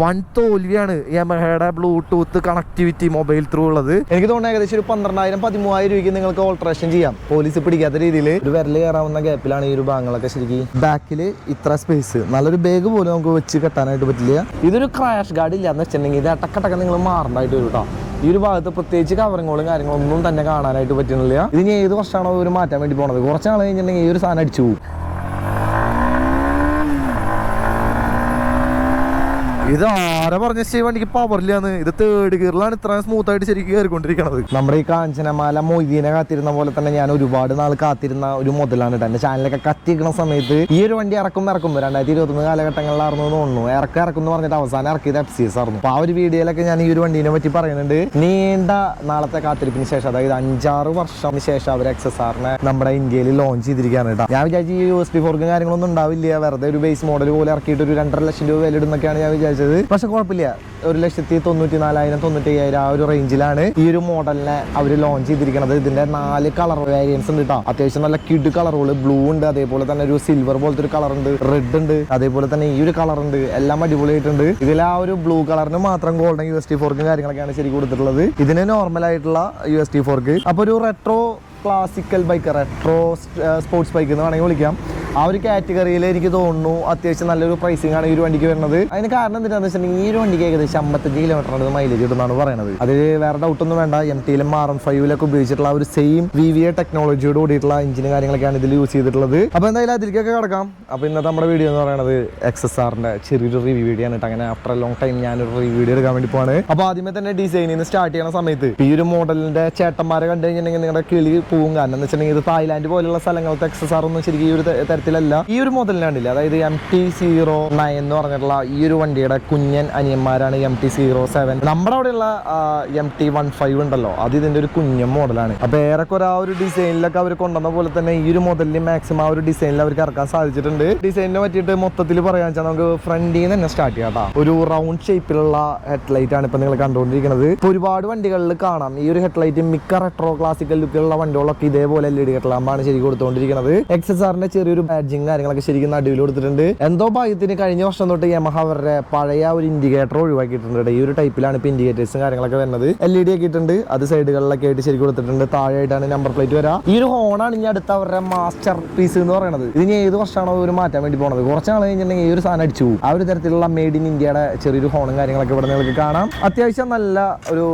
One തോൽവിയാണ് യമഹയുടെ Bluetooth connectivity mobile through ഉള്ളത്. എനിക്ക് തോന്നുന്നു ഏകദേശം ഒരു പന്ത്രണ്ടായിരം പതിമൂവായിരം രൂപയ്ക്ക് നിങ്ങൾക്ക് ഓൾട്രേഷൻ ചെയ്യാം. പോലീസ് പിടിക്കാത്ത രീതിയിൽ ഒരു വിരൽ കയറാവുന്ന ഗ്യാപ്പിലാണ് ഈ ഒരു ഭാഗങ്ങളൊക്കെ ശരിക്കും. ബാക്കിൽ ഇത്ര സ്പേസ് നല്ലൊരു ബാഗ് പോലും നമുക്ക് വെച്ച് കെട്ടാനായിട്ട് പറ്റില്ല. ഇതൊരു ക്രാഷ് ഗാർഡ് ഇല്ല എന്ന് വെച്ചിട്ടുണ്ടെങ്കിൽ ഇത് അട്ടക്കട്ടക്ക നിങ്ങൾ മാറണ്ടായിട്ട് വരും കേട്ടോ ഈ ഒരു ഭാഗത്ത് പ്രത്യേകിച്ച് കവറിങ്ങുകളും കാര്യങ്ങളും ഒന്നും തന്നെ കാണാനായിട്ട് പറ്റുന്നില്ല. ഇതിന് ഏത് വർഷമാണോ ഒരു മാറ്റാൻ വേണ്ടി പോണത്? കുറച്ച് നാൾ കഴിഞ്ഞിട്ടുണ്ടെങ്കിൽ ഈ ഒരു സാധനം അടിച്ചു പോകും. ഇത് ആരെ പറഞ്ഞ സ്റ്റേ വണ്ടിക്ക് പവറില്ലാന്ന് ഇത് തേർഡ് ഗിയറിലാണ് ഇത്രയും സ്മൂത്ത് ആയിട്ട് ശരിക്കും കയറിക്കൊണ്ടിരിക്കണത്. നമ്മുടെ ഈ കാഞ്ചനമാല മൊയ്തീനെ കാത്തിരുന്ന പോലെ തന്നെ ഞാൻ ഒരുപാട് നാൾ കാത്തിരുന്ന ഒരു മുതലാണ് എന്റെ ചാനലൊക്കെ കത്തിക്കുന്ന സമയത്ത് ഈ ഒരു വണ്ടി ഇറക്കും ഇറക്കും. രണ്ടായിരത്തി ഇരുപത്തൊന്ന് കാലഘട്ടങ്ങളിലായിരുന്നു തോന്നുന്നു. ഇറക്കം ഇറക്കും എന്ന് പറഞ്ഞിട്ട് അവസാനം ഇറക്കിയത് എഫ് സി എസ് ആയിരുന്നു. അപ്പൊ ആ ഒരു വീഡിയോയിലൊക്കെ ഞാൻ ഈ ഒരു വണ്ടീനെ പറ്റി പറയുന്നുണ്ട്. നീണ്ട നാളത്തെ കാത്തിരിപ്പിന് ശേഷം അതായത് അഞ്ചാറ് വർഷത്തിന് ശേഷം അവർ എക്സസ് ആറിനെ നമ്മുടെ ഇന്ത്യയിൽ ലോഞ്ച് ചെയ്തിരിക്കുകയാണ് കേട്ടോ. ഞാൻ വിചാരിച്ചു ഈ യു എസ് പി ഫോർക്കും കാര്യങ്ങളൊന്നും ഉണ്ടാവില്ല. വെറുതെ ഒരു ബേസ് മോഡൽ പോലെ ഇറക്കിയിട്ട് ഒരു രണ്ടര ലക്ഷം രൂപ വില ഇടുന്നൊക്കെയാണ് ഞാൻ വിചാരിച്ചത്. പക്ഷെ കുഴപ്പമില്ല. ഒരു ലക്ഷത്തി തൊണ്ണൂറ്റി നാലായിരം തൊണ്ണൂറ്റി അയ്യായിരം ആ ഒരു റേഞ്ചിലാണ് ഈ ഒരു മോഡലിനെ അവർ ലോഞ്ച് ചെയ്തിരിക്കുന്നത് ഇതിന്റെ നാല് കളർ വേരിയൻസ് ഉണ്ട് കേട്ടോ അത്യാവശ്യം നല്ല കിഡ് കളറുകൾ ബ്ലൂ ഉണ്ട് അതേപോലെ തന്നെ ഒരു സിൽവർ പോലത്തെ ഒരു കളർ ഉണ്ട് റെഡ് ഉണ്ട് അതേപോലെ തന്നെ ഈ ഒരു കളർ ഉണ്ട്. എല്ലാം അടിപൊളിയായിട്ടുണ്ട്. ഇതിൽ ആ ഒരു ബ്ലൂ കളറിന് മാത്രം ഗോൾഡൻ യു എസ് ടി ഫോർക്കും കാര്യങ്ങളൊക്കെയാണ് ശരി കൊടുത്തിട്ടുള്ളത്. ഇതിന് നോർമൽ ആയിട്ടുള്ള യു എസ് ടി ഫോർക്ക് അപ്പൊ ഒരു retro classical bike retro sports bike എന്ന് വേണമെങ്കിൽ വിളിക്കാം. ആ ഒരു കാറ്റഗറിയിൽ എനിക്ക് തോന്നുന്നു അത്യാവശ്യം നല്ലൊരു പ്രൈസിംഗ് ആണ് ഈ ഒരു വണ്ടിക്ക് വരുന്നത്. അതിന് കാരണം എന്താണെന്ന് വെച്ചിട്ടുണ്ടെങ്കിൽ ഈ ഒരു വണ്ടിക്ക് ഏകദേശം അമ്പത്തഞ്ച് കിലോമീറ്ററാണ് മൈലേജ് കിട്ടുന്നതാണ് പറയുന്നത് അത് വേറെ ഡൗട്ട് ഒന്നും വേണ്ട. എം ടിയിലും ആർ എം ഫൈവിലൊക്കെ ഉപയോഗിച്ചിട്ടുള്ള ഒരു സെയിം വി വി എ ടെക്നോളജിയോട് കൂടിയിട്ടുള്ള എഞ്ചിനും കാര്യങ്ങളൊക്കെയാണ് ഇതിൽ യൂസ് ചെയ്തിട്ടുള്ളത്. അപ്പോൾ എന്തായാലും അതിലേക്കൊക്കെ കിടക്കാം. അപ്പോൾ ഇന്നത്തെ നമ്മുടെ വീഡിയോ എന്ന് പറയുന്നത് എക്സ് എസ് ആറിന്റെ ചെറിയൊരു റിവ്യൂ വീഡിയോ ആണ് അങ്ങനെ ആഫ്റ്റർ ലോങ് ടൈം ഞാനൊരു റിവ്യൂ വീഡിയോ എടുക്കാൻ വേണ്ടി പോവാണ്. അപ്പോൾ ആദ്യമേ തന്നെ ഡിസൈനിൽ നിന്ന് സ്റ്റാർട്ട് ചെയ്യുന്ന സമയത്ത് ഈ ഒരു മോഡലിന്റെ ചേട്ടന്മാരെ കണ്ടു കഴിഞ്ഞിട്ടുണ്ടെങ്കിൽ നിങ്ങളുടെ കിളി പോകും കാരണം എന്ന് വെച്ചിട്ടുണ്ടെങ്കിൽ ഇത് തായ്ലാന്റ് പോലുള്ള സ്ഥലങ്ങളത്തെ എക്സ് ആർ ഒന്നും ശരിക്കും ഈ ഒരു തരത്തിലല്ല ഈ ഒരു മോഡലിനാണില്ല അതായത് എം ടി സീറോ നയൻ എന്ന് പറഞ്ഞിട്ടുള്ള ഈ ഒരു വണ്ടിയുടെ കുഞ്ഞൻ അനിയന്മാരാണ് എം ടി സീറോ സെവൻ നമ്മുടെ അവിടെയുള്ള എം ടി വൺ ഫൈവ് ഉണ്ടല്ലോ. അത് ഇതിന്റെ ഒരു കുഞ്ഞൻ മോഡലാണ് അപ്പൊ ഏറെക്കുറെ ആ ഒരു ഡിസൈനിലൊക്കെ അവർ കൊണ്ടുവന്ന പോലെ തന്നെ ഈ ഒരു മോഡലിൽ മാക്സിമം ആ ഒരു ഡിസൈനിൽ അവർക്ക് ഇറക്കാൻ സാധിച്ചിട്ടുണ്ട്. ഡിസൈനിനെ പറ്റിയിട്ട് മൊത്തത്തിൽ പറയാൻ വെച്ചാൽ നമുക്ക് ഫ്രണ്ടിൽ നിന്ന് തന്നെ സ്റ്റാർട്ട് ചെയ്യാം ഒരു റൗണ്ട് ഷേപ്പിലുള്ള ഹെഡ്ലൈറ്റ് ആണ് ഇപ്പൊ നിങ്ങൾ കണ്ടുകൊണ്ടിരിക്കുന്നത്. ഇപ്പൊ ഒരുപാട് വണ്ടികളിൽ കാണാം. ഈ ഒരു ഹെഡ്ലൈറ്റ് മിക്ക റെട്രോ ക്ലാസിക്കൽ ലുക്കിലുള്ള വണ്ടികളൊക്കെ ഇതേപോലെ എൽ ഇ ഡി ഹെഡ്ലാമ്പാണ് ശരി കൊടുത്തുകൊണ്ടിരിക്കുന്നത് എക്സ് എസ് ആറിന്റെ ചെറിയൊരു ബാഡ്ജിങ് കാര്യങ്ങളൊക്കെ ശരിക്കും നടുവിൽ കൊടുത്തിട്ടുണ്ട്. എന്തോ ഭാഗ്യത്തിന് കഴിഞ്ഞ വർഷം തൊട്ട് യമഹ അവരുടെ പഴയ ഒരു ഇൻഡിക്കേറ്റർ ഒഴിവാക്കിയിട്ടുണ്ട് ട്ടോ. ഈ ഒരു ടൈപ്പിലാണ് ഇപ്പൊ ഇൻഡിക്കേറ്റേഴ്സും കാര്യങ്ങളൊക്കെ വരുന്നത്. എൽ ഇ ഡി ആക്കിയിട്ടുണ്ട് അത് സൈഡുകളിലൊക്കെ ആയിട്ട് ശരിക്കും കൊടുത്തിട്ടുണ്ട്. താഴെയായിട്ടാണ് നമ്പർ പ്ലേറ്റ് വരാം. ഈ ഒരു ഹോണാണ് ഇനി അടുത്ത അവരുടെ മാസ്റ്റർ പീസ് എന്ന് പറയുന്നത് ഇതിന് ഏത് വർഷമാണോ ഒരു മാറ്റാൻ വേണ്ടി പോണത്? കുറച്ച് നാൾ കഴിഞ്ഞിട്ടുണ്ടെങ്കിൽ ഈ ഒരു സാധനം അടിച്ചു. ആ ഒരു തരത്തിലുള്ള മെയ്ഡ് ഇൻ ഇന്ത്യയുടെ ചെറിയൊരു ഹോണും കാര്യങ്ങളൊക്കെ ഇവിടെ നിങ്ങൾക്ക് കാണാം. അത്യാവശ്യം നല്ല ഒരു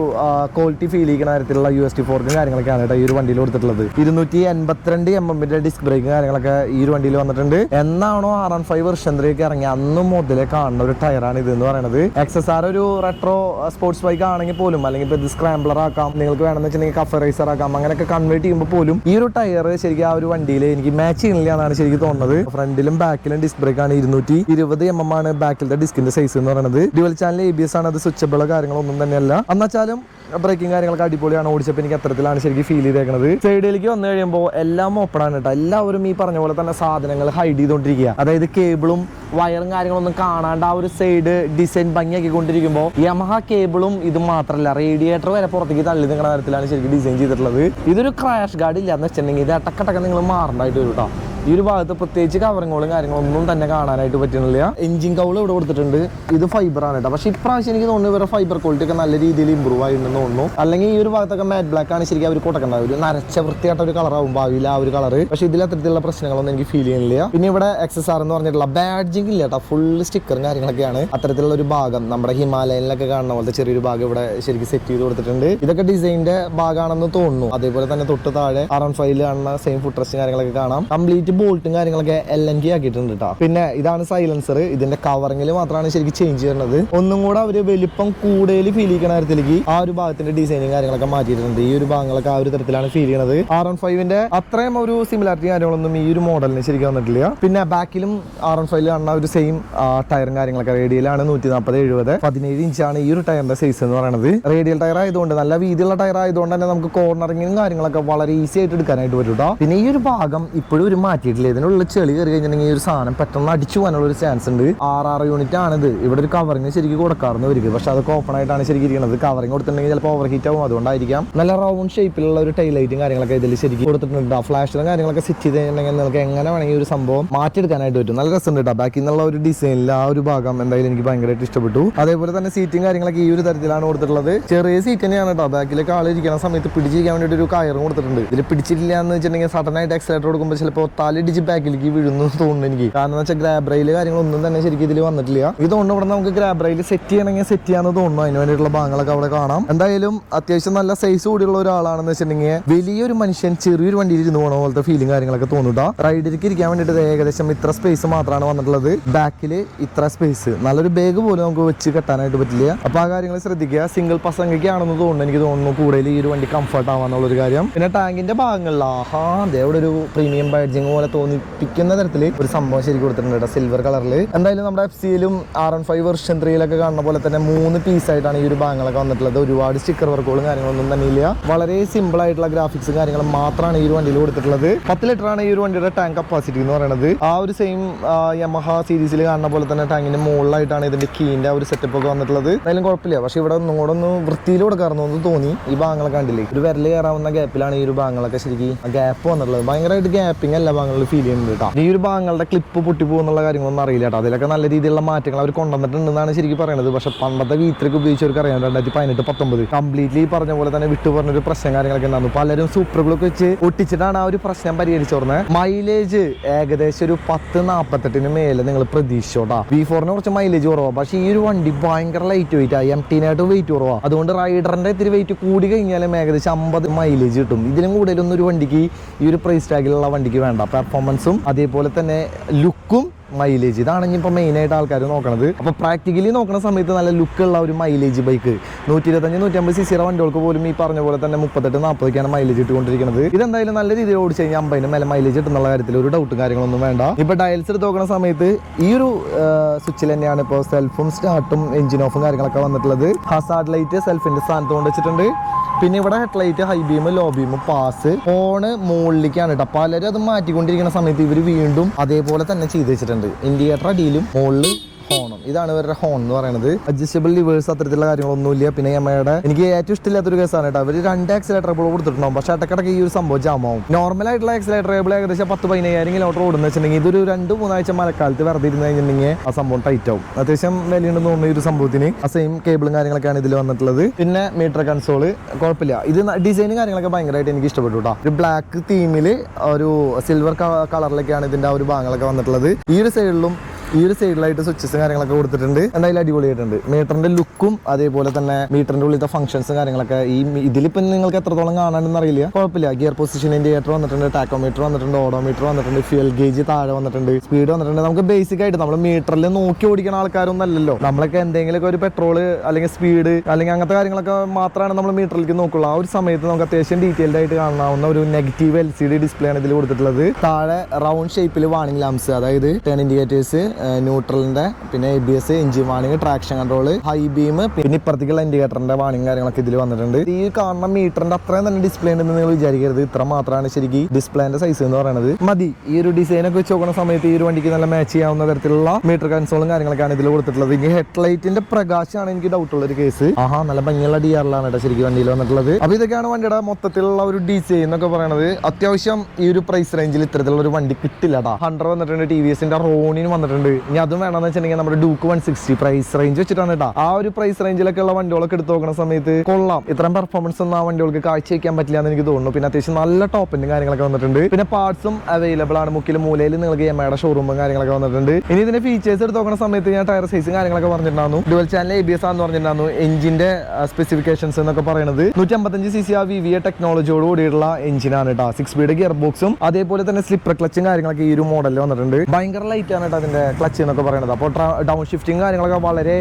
ക്വാളിറ്റി ഫീൽ ചെയ്യുന്ന തരത്തിലുള്ള യു എസ് ടി ഫോർക്കും കാര്യങ്ങളൊക്കെയാണ് കേട്ടോ ഈ ഒരു വണ്ടിയിൽ കൊടുത്തിട്ടുള്ളത്. ഇരുന്നൂറ്റി എൺപത്തിരണ്ട് എം എമ്മിന്റെ ഡിസ്ക് ബ്രേക്കും കാര്യങ്ങളൊക്കെ ഈ ഒരു വണ്ടിയിൽ വന്നിട്ടുണ്ട്. എന്നാണോ R N five version three ഒക്കെ ഇറങ്ങി അന്ന് മുതലേ കാണുന്ന ഒരു ടയറാണ് ഇത് എന്ന് പറയുന്നത് എക്സസ് ആർ ഒരു റെട്രോ സ്പോർട്സ് ബൈക്ക് ആണെങ്കിൽ പോലും അല്ലെങ്കിൽ ഇപ്പൊ ഇത് സ്ക്രാംബ്ലർ ആക്കാം നിങ്ങൾക്ക് വേണമെന്ന് വെച്ചിട്ടുണ്ടെങ്കിൽ കഫ റൈസർ ആക്കാം അങ്ങനെയൊക്കെ കൺവേർട്ട് ചെയ്യുമ്പോൾ പോലും ഈ ഒരു ടയർ ശരിക്കും ആ ഒരു വണ്ടിയിൽ എനിക്ക് മാച്ച് ചെയ്യുന്നില്ല എന്നാണ് ശരിക്കും തോന്നുന്നത്. ഫ്രണ്ടിലും ബാക്കിലും ഡിസ്ക് ബ്രേക്ക് ആണ് ഇരുന്നൂറ്റി ഇരുപത് എം എം ആണ് ബാക്കിലത്തെ ഡിസ്കിന്റെ സൈസ് എന്ന് പറയുന്നത് dual channel A B S ആണ് അത് സ്വിച്ചബിളോ കാര്യങ്ങളൊന്നും തന്നെയല്ല. എന്നുവെച്ചാലും ബ്രേക്കിംഗ് കാര്യങ്ങളൊക്കെ അടിപൊളിയാണ്. ഓടിച്ചപ്പോൾ എനിക്ക് അത്തരത്തിലാണ് ശരിക്കും ഫീൽ ചെയ്തേക്കുന്നത് സൈഡിലേക്ക് വന്നു കഴിയുമ്പോൾ എല്ലാം ഓപ്പൺ ആണ് കേട്ടോ എല്ലാവരും ഈ പറഞ്ഞ പോലെ തന്നെ സാധനങ്ങൾ ഹൈഡ് ചെയ്തുകൊണ്ടിരിക്കുക. അതായത് കേബിളും വയറും കാര്യങ്ങളൊന്നും കാണാണ്ട് ആ ഒരു സൈഡ് ഡിസൈൻ ഭംഗിയാക്കി കൊണ്ടിരിക്കുമ്പോൾ യമഹ കേബിളും ഇത് മാത്രമല്ല റേഡിയേറ്റർ വരെ പുറത്തേക്ക് തള്ളി നിൽക്കുന്ന തരത്തിലാണ് ശരിക്കും ഡിസൈൻ ചെയ്തിട്ടുള്ളത്. ഇതൊരു ക്രാഷ് ഗാർഡ് ഇല്ലാന്ന് വെച്ചിട്ടുണ്ടെങ്കിൽ ഇത് അട്ടക്കട്ടക്ക നിങ്ങൾ മാറണ്ടായിട്ട് വരും കേട്ടോ ഈ ഒരു ഭാഗത്ത് പ്രത്യേകിച്ച് കവറിങ്ങുകളും കാര്യങ്ങളും ഒന്നും തന്നെ കാണാനായിട്ട് പറ്റുന്നില്ല. എഞ്ചിൻ കൗൾ ഇവിടെ കൊടുത്തിട്ടുണ്ട്. ഇത് ഫൈബർ ആണ് കേട്ടോ പക്ഷേ ഇപ്രാവശ്യം എനിക്ക് തോന്നുന്നു ഇവരുടെ ഫൈബർ ക്വാളിറ്റി ഒക്കെ നല്ല രീതിയിൽ ഇമ്പ്രൂവ് ആയിട്ടുണ്ടെന്ന് തോന്നുന്നു. അല്ലെങ്കിൽ ഈ ഒരു ഭാഗത്തൊക്കെ മാറ്റ് ബ്ലാക്ക് ആണ് ശരിക്കും അവർ കൊടുക്കേണ്ടത് ഒരു നരച്ച വൃത്തിയായിട്ട് ഒരു കളറാവും ഭാവിയിൽ ആ ഒരു കളർ പക്ഷേ ഇതിൽ അത്തരത്തിലുള്ള പ്രശ്നങ്ങളൊന്നും എനിക്ക് ഫീൽ ചെയ്യുന്നില്ല. പിന്നെ ഇവിടെ എക്സസ് ആർ എന്ന് പറഞ്ഞിട്ടുള്ള ബാഡ്ജിങ് ഇല്ല കേട്ടോ ഫുൾ സ്റ്റിക്കറും കാര്യങ്ങളൊക്കെയാണ്. അത്തരത്തിലുള്ള ഒരു ഭാഗം നമ്മുടെ ഹിമാലയനിലൊക്കെ കാണുന്ന പോലത്തെ ചെറിയൊരു ഭാഗം ഇവിടെ ശരിക്കും സെറ്റ് ചെയ്ത് കൊടുത്തിട്ടുണ്ട്. ഇതൊക്കെ ഡിസൈനിന്റെ ഭാഗമാണെന്ന് തോന്നുന്നു. അതേപോലെ തന്നെ തൊട്ട് താഴെ ആർ എൺ ഫൈവിൽ കാണുന്ന സെയിം ഫുട്രസ്റ്റും കാര്യങ്ങളൊക്കെ കാണാം. കംപ്ലീറ്റ് ബോൾട്ടും കാര്യങ്ങളൊക്കെ എൽ എൻ ജി ആക്കിയിട്ടുണ്ട് കേട്ടോ പിന്നെ ഇതാണ് സൈലൻസർ ഇതിന്റെ കവറിങ്ങിൽ മാത്രമാണ് ശരിക്കും ചേഞ്ച് ചെയ്യുന്നത് ഒന്നും കൂടെ അവർ വലിപ്പം കൂടുതൽ ഫീൽ ചെയ്യുന്ന കാര്യത്തിലേക്ക് ആ ഒരു ഭാഗത്തിന്റെ ഡിസൈനും കാര്യങ്ങളൊക്കെ മാറ്റിയിട്ടുണ്ട്. ഈ ഒരു ഭാഗങ്ങളൊക്കെ ആ ഒരു തരത്തിലാണ് ഫീൽ ചെയ്യുന്നത് ആർ എൺ ഫൈവിന്റെ അത്രയും ഒരു സിമിലാരിറ്റി കാര്യങ്ങളൊന്നും ഈ ഒരു മോഡലിന് ശരിക്കും വന്നിട്ടില്ല. പിന്നെ ബാക്കിലും ആർ എൺ ഫൈവിൽ കാണുന്ന ഒരു സെയിം ടയറും കാര്യങ്ങളൊക്കെ റേഡിയലാണ് നൂറ്റി നാൽപ്പത് എഴുപത്. പതിനേഴ് ഇഞ്ചാണ് ഈ ഒരു ടയറിന്റെ സൈസ് എന്ന് പറയുന്നത് റേഡിയൽ ടയർ ആയതുകൊണ്ട് നല്ല വീതിയുള്ള ടയർ ആയതുകൊണ്ട് തന്നെ നമുക്ക് കോർണറിങ്ങും കാര്യങ്ങളൊക്കെ വളരെ ഈസി ആയിട്ട് എടുക്കാനായിട്ട് വരും കേട്ടോ പിന്നെ ഈ ഒരു ഭാഗം ഇപ്പോഴും ഒരു മാറ്റം മാറ്റിയിട്ടില്ല. ഇതിനുള്ള ചെളി കയറി കഴിഞ്ഞിട്ടുണ്ടെങ്കിൽ ഒരു സാധനം പെട്ടെന്ന് അടിച്ചു പോകാനുള്ള ഒരു ചാൻസ് ഉണ്ട്. ആർ ആർ യൂണിറ്റ് ആണിത്. ഇവിടെ ഒരു കവറിങ് ശരിക്കും കൊടുക്കാറുണ്ട് ഇവർക്ക്. പക്ഷെ അതൊക്കെ ഓപ്പൺ ആയിട്ടാണ് ശരിക്കും ഇരിക്കുന്നത്. കവറിങ് കൊടുത്തിട്ടുണ്ടെങ്കിൽ ചിലപ്പോൾ ഓവർ ഹീറ്റ് ആവും. അതുകൊണ്ടായിരിക്കാം. നല്ല റൗണ്ട് ഷേപ്പിലുള്ള ഒരു ടൈലൈറ്റും കാര്യങ്ങളൊക്കെ ഇതിൽ ശരിക്കും കൊടുത്തിട്ടുണ്ട്. ആ ഫ്ലാഷിലും കാര്യങ്ങളൊക്കെ സെറ്റ് ചെയ്തിട്ടുണ്ടെങ്കിൽ നിങ്ങൾക്ക് എങ്ങനെ വേണമെങ്കിൽ ഒരു സംഭവം മാറ്റിയെടുക്കാനായിട്ട് പറ്റും. നല്ല രസമുണ്ട് കേട്ടോ. ബാക്കിൽ ഒരു ഡിസൈനിൽ ആ ഒരു ഭാഗം എന്തായാലും എനിക്ക് ഭയങ്കരമായിട്ട് ഇഷ്ടപ്പെട്ടു. അതേപോലെ തന്നെ സീറ്റും കാര്യങ്ങളൊക്കെ ഈ ഒരു തരത്തിലാണ് കൊടുത്തിട്ടുള്ളത്. ചെറിയ സീറ്റ് തന്നെയാണ് കേട്ടോ. ബാക്കിലേക്ക് ആൾ സമയത്ത് പിടിച്ചിരിക്കാൻ വേണ്ടിയിട്ട് ഒരു കയറും കൊടുത്തിട്ടുണ്ട്. ഇതിൽ പിടിച്ചിട്ടില്ല എന്ന് വെച്ചിട്ടുണ്ടെങ്കിൽ സഡൻ ആയിട്ട് എക്സലേറ്റർ കൊടുക്കുമ്പോൾ ചിലപ്പോൾ തലടിച്ച് ബാക്കിലേക്ക് വീഴുന്നു തോന്നുന്നു എനിക്ക്. കാരണം എന്ന് വെച്ചാൽ ഗ്രാബ്രയിൽ കാര്യങ്ങളൊന്നും തന്നെ ശരിക്കും ഇതിൽ വന്നിട്ടില്ല. ഇത് തോന്നുന്നു ഇവിടെ നമുക്ക് ഗ്രാബ്രയിൽ സെറ്റ് ചെയ്യണമെങ്കിൽ സെറ്റ് ചെയ്യാന്ന് തോന്നുന്നു. അതിന് വേണ്ടിയിട്ടുള്ള ഭാഗങ്ങളൊക്കെ അവിടെ കാണാം. എന്തായാലും അത്യാവശ്യം നല്ല സൈസ് കൂടിയുള്ള ഒരാളാണെന്ന് വെച്ചിട്ടുണ്ടെങ്കിൽ വലിയൊരു മനുഷ്യൻ ചെറിയൊരു വണ്ടിയിൽ ഇരുന്ന് പോകണ പോലത്തെ ഫീലിംഗ് കാര്യങ്ങളൊക്കെ തോന്നുട്ടോ റൈഡിലേക്ക് ഇരിക്കാൻ വേണ്ടിയിട്ട് ഏകദേശം ഇത്ര സ്പേസ് മാത്രമാണ് വന്നിട്ടുള്ളത്. ബാക്കിൽ ഇത്ര സ്പേസ് നല്ലൊരു ബാഗ് പോലും നമുക്ക് വെച്ച് കെട്ടാനായിട്ട് പറ്റില്ല. അപ്പൊ ആ കാര്യങ്ങൾ ശ്രദ്ധിക്കുക. സിംഗിൾ പസംഗിക്കാണെന്ന് തോന്നുന്നു. എനിക്ക് തോന്നുന്നു കൂടുതൽ ഈ ഒരു വണ്ടി കംഫർട്ട് ആവാന്നുള്ളൊരു കാര്യം. പിന്നെ ടാങ്കിന്റെ ഭാഗങ്ങളിൽ ആഹാ അതേ ഒരു പ്രീമിയം ബാഡ്ജിങ് പോലെ തോന്നിപ്പിക്കുന്ന തരത്തിൽ ഒരു സംഭവം ശരി കൊടുത്തിട്ടുണ്ട് സിൽവർ കളറിൽ എന്തായാലും നമ്മുടെ എഫ് സിയിലും ആർ എൻ ഫൈവ് വെർഷൻ ത്രീയിലൊക്കെ കാണുന്ന പോലെ തന്നെ മൂന്ന് പീസ് ആയിട്ടാണ് ഈ ഒരു ഭാഗങ്ങളൊക്കെ വന്നിട്ടുള്ളത്. ഒരുപാട് സ്റ്റിക്കർ വർക്കുകളും കാര്യങ്ങളൊന്നും തന്നെ ഇല്ല വളരെ സിമ്പിൾ ആയിട്ടുള്ള ഗ്രാഫിക്സും കാര്യങ്ങളും മാത്രമാണ് ഈ ഒരു വണ്ടിയിൽ കൊടുത്തിട്ടുള്ളത്. പത്ത് ലിറ്റർ ആണ് ഈ ഒരു വണ്ടിയുടെ ടാങ്ക് കപ്പാസിറ്റി എന്ന് പറയുന്നത് ആ ഒരു സെയിം യമഹ സീരീസിൽ കാണുന്ന പോലെ തന്നെ ടാങ്കിന്റെ മുകളിലായിട്ടാണ് ഇതിന്റെ കീന്റെ ആ ഒരു സെറ്റപ്പ് ഒക്കെ വന്നിട്ടുള്ളത്. എന്തായാലും കുഴപ്പമില്ല. പക്ഷെ ഇവിടെ ഒന്നും ഒന്ന് വൃത്തിയിൽ കൊടുക്കാറുന്നു എന്ന് തോന്നി. ഈ ഭാഗങ്ങളൊക്കെ കണ്ടില്ലേ? ഒരു വിരൽ കയറാവുന്ന ഗ്യാപ്പിലാണ് ഈ ഒരു ഭാഗങ്ങളൊക്കെ ശരിക്കും ഗ്യാപ്പ് വന്നിട്ടുള്ളത്. ഭയങ്കരമായിട്ട് ഗ്യാപ്പിംഗ് എല്ലാ ഭാഗങ്ങളിൽ ഫീൽ ചെയ്യുന്നുണ്ട് കേട്ടോ ഈ ഒരു ഭാഗങ്ങളുടെ ക്ലിപ്പ് പൊട്ടി പോകുന്നുള്ള കാര്യങ്ങളൊന്നും അറിയില്ല കേട്ടോ അതിലൊക്കെ നല്ല രീതിയിലുള്ള മാറ്റങ്ങൾ അവർ കൊണ്ടുവന്നിട്ടുണ്ടെന്നാണ് ശരിക്കും പറയുന്നത് പക്ഷെ പണ്ടത്തെ വീത്രക്ക് ഉപയോഗിച്ചവർക്ക് അറിയാം. രണ്ടായിരത്തി പതിനെട്ട് പത്തൊമ്പത് കംപ്ലീറ്റ്ലി പറഞ്ഞ പോലെ തന്നെ വിട്ടു പറഞ്ഞൊരു പ്രശ്നം കാര്യങ്ങളൊക്കെ ഉണ്ടായിരുന്നു. പലരും സൂപ്പറുകളൊക്കെ വെച്ച് ഒട്ടിച്ചിട്ടാണ് ആ ഒരു പ്രശ്നം പരിഹരിച്ചു പറഞ്ഞത് മൈലേജ് ഏകദേശം ഒരു പത്ത് നാൽപ്പത്തെട്ടിന് മേലെ നിങ്ങൾ പ്രതീക്ഷിച്ചോട്ടാ വി ഫോറിന് കുറച്ച് മൈലേജ് കുറവാ. പക്ഷേ ഈ ഒരു വണ്ടി ഭയങ്കര ലൈറ്റ് വെയിറ്റ് ആ. എം ടീനായിട്ട് വെയിറ്റ് കുറവാ. അതുകൊണ്ട് റൈഡറിന്റെ ഇത്തിരി വെയിറ്റ് കൂടി കഴിഞ്ഞാലും ഏകദേശം അമ്പത് മൈലേജ് കിട്ടും. ഇതിലും കൂടുതലൊന്നും ഒരു വണ്ടിക്ക് ഈ ഒരു പ്രൈസ് ടാഗിലുള്ള വണ്ടിക്ക് വേണ്ട. പെർഫോമൻസും അതേപോലെ തന്നെ ലുക്കും മൈലേജ് ഇതാണ് ഇനിയിപ്പോൾ മെയിനായിട്ട് ആൾക്കാർ നോക്കണത്. അപ്പോൾ പ്രാക്ടിക്കലി നോക്കുന്ന സമയത്ത് നല്ല ലുക്കുള്ള ഒരു മൈലേജ് ബൈക്ക് നൂറ്റി ഇരുപത്തഞ്ച് നൂറ്റമ്പത് സി സിയുടെ വണ്ടികൾക്ക് പോലും ഈ പറഞ്ഞ പോലെ തന്നെ മുപ്പത്തെട്ട് നാൽപ്പതൊക്കെയാണ് മൈലേജ് ഇട്ടുകൊണ്ടിരിക്കുന്നത്. ഇതെന്തായാലും നല്ല രീതിയിൽ ഓടിച്ച് കഴിഞ്ഞാൽ അമ്പതിന് മേലെ മൈലേജ് കിട്ടുന്നുള്ള കാര്യത്തിൽ ഒരു ഡൗട്ടും കാര്യങ്ങളൊന്നും വേണ്ട. ഇപ്പോൾ ഡയൽസ് എടുത്ത് നോക്കുന്ന സമയത്ത് ഈ ഒരു സ്വിച്ചിൽ തന്നെയാണ് ഇപ്പോൾ സെൽഫും സ്റ്റാർട്ടും എഞ്ചിൻ ഓഫും കാര്യങ്ങളൊക്കെ വന്നിട്ടുള്ളത്. ഹസാർഡ് ലൈറ്റ് സെൽഫിന്റെ സ്ഥാനത്ത് കൊണ്ട് വെച്ചിട്ടുണ്ട്. പിന്നെ ഇവിടെ headlight high beam low beam pass phone മുകളിലേക്കാണ് കേട്ടോ പലരും അത് മാറ്റിക്കൊണ്ടിരിക്കുന്ന സമയത്ത് ഇവർ വീണ്ടും അതേപോലെ തന്നെ ചെയ്ത് വെച്ചിട്ടുണ്ട്. ഇൻഡിക്കേറ്റർ അടിയിലും മുകളിൽ ഹോണും ഇതാണ് ഇവരുടെ ഹോൺ എന്ന് പറയുന്നത്. അഡ്ജസ്റ്റബിൾ ലിവേഴ്സ് അത്തരത്തിലുള്ള കാര്യങ്ങളൊന്നുമില്ല. പിന്നെ എമ്മയുടെ എനിക്ക് ഏറ്റവും ഇഷ്ടമില്ലാത്തൊരു കേസാണ് കേട്ടോ. അവർ രണ്ട് ആക്സിലേറ്റർ ഇപ്പോൾ കൊടുത്തിട്ടുണ്ടാവും. പക്ഷേ ഇടക്കിടക്ക് ഈ ഒരു സംഭവം ജാമാവും നോർമൽ ആയിട്ടുള്ള ആക്സിലേറ്റർ കേബിൾ ഏകദേശം പത്ത് പതിനയ്യായിരം കിലോമീറ്റർ ഓടുന്ന വെച്ചിട്ടുണ്ടെങ്കിൽ ഇതൊരു രണ്ട് മൂന്നാഴ്ച മഴക്കാലത്ത് വെറുതെ ഇരുന്ന് കഴിഞ്ഞിട്ടുണ്ടെങ്കിൽ ആ സംഭവം ടൈറ്റ് ആവും. അത്യാവശ്യം വിലയുണ്ടെന്ന് തോന്നുന്നു ഈ ഒരു സംഭവത്തിന്. ആ സെയിം കേബിളും കാര്യങ്ങളൊക്കെയാണ് ഇതിൽ വന്നിട്ടുള്ളത്. പിന്നെ മീറ്റർ കൺസോൾ കുഴപ്പമില്ല. ഇത് ഡിസൈനും കാര്യങ്ങളൊക്കെ ഭയങ്കരമായിട്ട് എനിക്ക് ഇഷ്ടപ്പെട്ടു കേട്ടോ. ഒരു ബ്ലാക്ക് തീമിൽ ഒരു സിൽവർ കളറിലൊക്കെയാണ് ഇതിന്റെ ആ ഒരു ഭാഗങ്ങളൊക്കെ വന്നിട്ടുള്ളത്. ഈ ഒരു സൈഡിലും ഈ ഒരു സൈഡിലായിട്ട് സ്വിച്ചസും കാര്യങ്ങളൊക്കെ കൊടുത്തിട്ടുണ്ട്. എന്തായാലും അടിപൊളിയായിട്ടുണ്ട്. മീറ്ററിന്റെ ലുക്കും അതേപോലെ തന്നെ മീറ്ററിന്റെ ഉള്ളിലത്തെ ഫംഗ്ഷൻസും കാര്യങ്ങളൊക്കെ ഈ ഇതിലിപ്പം നിങ്ങൾക്ക് എത്രത്തോളം കാണാനെന്ന് അറിയില്ല. കുഴപ്പമില്ല. ഗിയർ പൊസിഷൻ ഇൻഡിക്കേറ്റർ വന്നിട്ടുണ്ട് ടാക്കോമീറ്റർ വന്നിട്ടുണ്ട് ഓഡോമീറ്റർ വന്നിട്ടുണ്ട് ഫ്യൂൽ ഗേജ് താഴെ വന്നിട്ടുണ്ട് സ്പീഡ് വന്നിട്ടുണ്ട്. നമുക്ക് ബേസിക് ആയിട്ട് നമ്മൾ മീറ്ററിൽ നോക്കി ഓടിക്കുന്ന ആൾക്കാരൊന്നും അല്ലല്ലോ. നമ്മളൊക്കെ എന്തെങ്കിലുമൊക്കെ ഒരു പെട്രോൾ അല്ലെങ്കിൽ സ്പീഡ് അല്ലെങ്കിൽ അങ്ങനത്തെ കാര്യങ്ങളൊക്കെ മാത്രമാണ് നമ്മൾ മീറ്ററിലേക്ക് നോക്കുള്ളൂ. ആ ഒരു സമയത്ത് നമുക്ക് അത്യാവശ്യം ഡീറ്റെയിൽഡ് ആയിട്ട് കാണാവുന്ന ഒരു negative L C D display ആണ് ഇതിൽ കൊടുത്തിട്ടുള്ളത്. താഴെ റൗണ്ട് ഷേപ്പിൽ വാണിംഗ് ലാംസ് അതായത് ടെൻ ഇൻഡിക്കേറ്റേഴ്സ് ന്യൂട്രലിന്റെ പിന്നെ A B S engine warning traction control high beam പിന്നെ ഇപ്പുറത്തേക്കുള്ള ഇൻഡിക്കേറ്ററിന്റെ വാണിംഗ് കാര്യങ്ങളൊക്കെ ഇതിൽ വന്നിട്ടുണ്ട്. ഈ കാണുന്ന മീറ്ററിന്റെ അത്രയും തന്നെ ഡിസ്പ്ലേ ഉണ്ടെന്ന് നിങ്ങൾ വിചാരിക്കരുത്. ഇത്ര മാത്രമാണ് ശരിക്കും ഡിസ്പ്ലേന്റെ സൈസ് എന്ന് പറയുന്നത് മതി. ഈ ഒരു ഡിസൈൻ ഒക്കെ വെച്ച് നോക്കുന്ന സമയത്ത് ഈ ഒരു വണ്ടിക്ക് നല്ല മാച്ച് ചെയ്യാവുന്ന തരത്തിലുള്ള മീറ്റർ കൺസോളും കാര്യങ്ങളൊക്കെയാണ് ഇതിൽ കൊടുത്തിട്ടുള്ളത്. ഇനി ഹെഡ്ലൈറ്റിന്റെ പ്രകാശമാണ് എനിക്ക് ഡൗട്ട് ഉള്ള ഒരു കേസ് ആഹാ നല്ല ഭംഗിയുള്ള ഡി ആറിലാണ് ശരിക്കും വണ്ടിയിൽ വന്നിട്ടുള്ളത്. അപ്പൊ ഇതൊക്കെയാണ് വണ്ടിയുടെ മൊത്തത്തിലുള്ള ഒരു ഡിസൈൻ എന്നൊക്കെ പറയുന്നത് അത്യാവശ്യം ഈ ഒരു പ്രൈസ് റേഞ്ചിൽ ഇത്തരത്തിലുള്ള ഒരു വണ്ടി കിട്ടില്ല കേട്ടോ ഹൺഡ്രഡ് വന്നിട്ടുണ്ട്. ടി വി എസിന്റെ റോണിന് വന്നിട്ടുണ്ട്. ഇനി അതും വേണമെന്ന് വെച്ചിട്ടുണ്ടെങ്കിൽ നമ്മുടെ Duke one sixty price range വെച്ചിട്ടാണ് കേട്ടോ ആ ഒരു പ്രൈസ് റേഞ്ചിലൊക്കെ ഉള്ള വണ്ടികളൊക്കെ എടുത്ത് നോക്കുന്ന സമയത്ത് കൊള്ളാം. ഇത്രയും പെർഫോമൻസ് ഒന്നും ആ വണ്ടികൾക്ക് കാഴ്ചവെക്കാൻ പറ്റില്ല എന്ന് എനിക്ക് തോന്നുന്നു. പിന്നെ അത്യാവശ്യം നല്ല ടോപ്പിന്റെ കാര്യങ്ങളൊക്കെ വന്നിട്ടുണ്ട്. പിന്നെ പാർട്സും അവൈലബിൾ ആണ്. മുക്കിൽ മൂലയിൽ നിങ്ങൾക്ക് എമ്മയുടെ ഷോറൂമും കാര്യങ്ങളൊക്കെ വന്നിട്ടുണ്ട്. ഇനി ഇതിന്റെ ഫീച്ചേഴ്സ് എടുത്ത് നോക്കുന്ന സമയത്ത് ഞാൻ ടയർ സൈസും കാര്യങ്ങളൊക്കെ പറഞ്ഞിട്ടുണ്ടായിരുന്നു. Dual channel A B S ആണെന്ന് പറഞ്ഞിട്ടുണ്ടായിരുന്നു. എഞ്ചിന്റെ സ്പെസിഫിക്കേഷൻസ് എന്നൊക്കെ പറയുന്നത് നൂറ്റി അമ്പത്തഞ്ച് സി സി ആ വി വി എ ടെക്നോളജിയോട് കൂടിയുള്ള എഞ്ചിനാണ് കേട്ടോ സിക്സ് സ്പീഡ് ഗിയർ ബോക്സും അതേപോലെ തന്നെ സ്ലിപ്പർ ക്ലച്ചും കാര്യങ്ങളൊക്കെ ഈ ഒരു മോഡലിൽ വന്നിട്ടുണ്ട്. ഭയങ്കര ലൈറ്റ് ആണ് കേട്ടോ അതിന്റെ ക്ലച്ച് എന്നൊക്കെ പറയുന്നത്. അപ്പോൾ ഡൗൺ ഷിഫ്റ്റിങ് കാര്യങ്ങളൊക്കെ വളരെ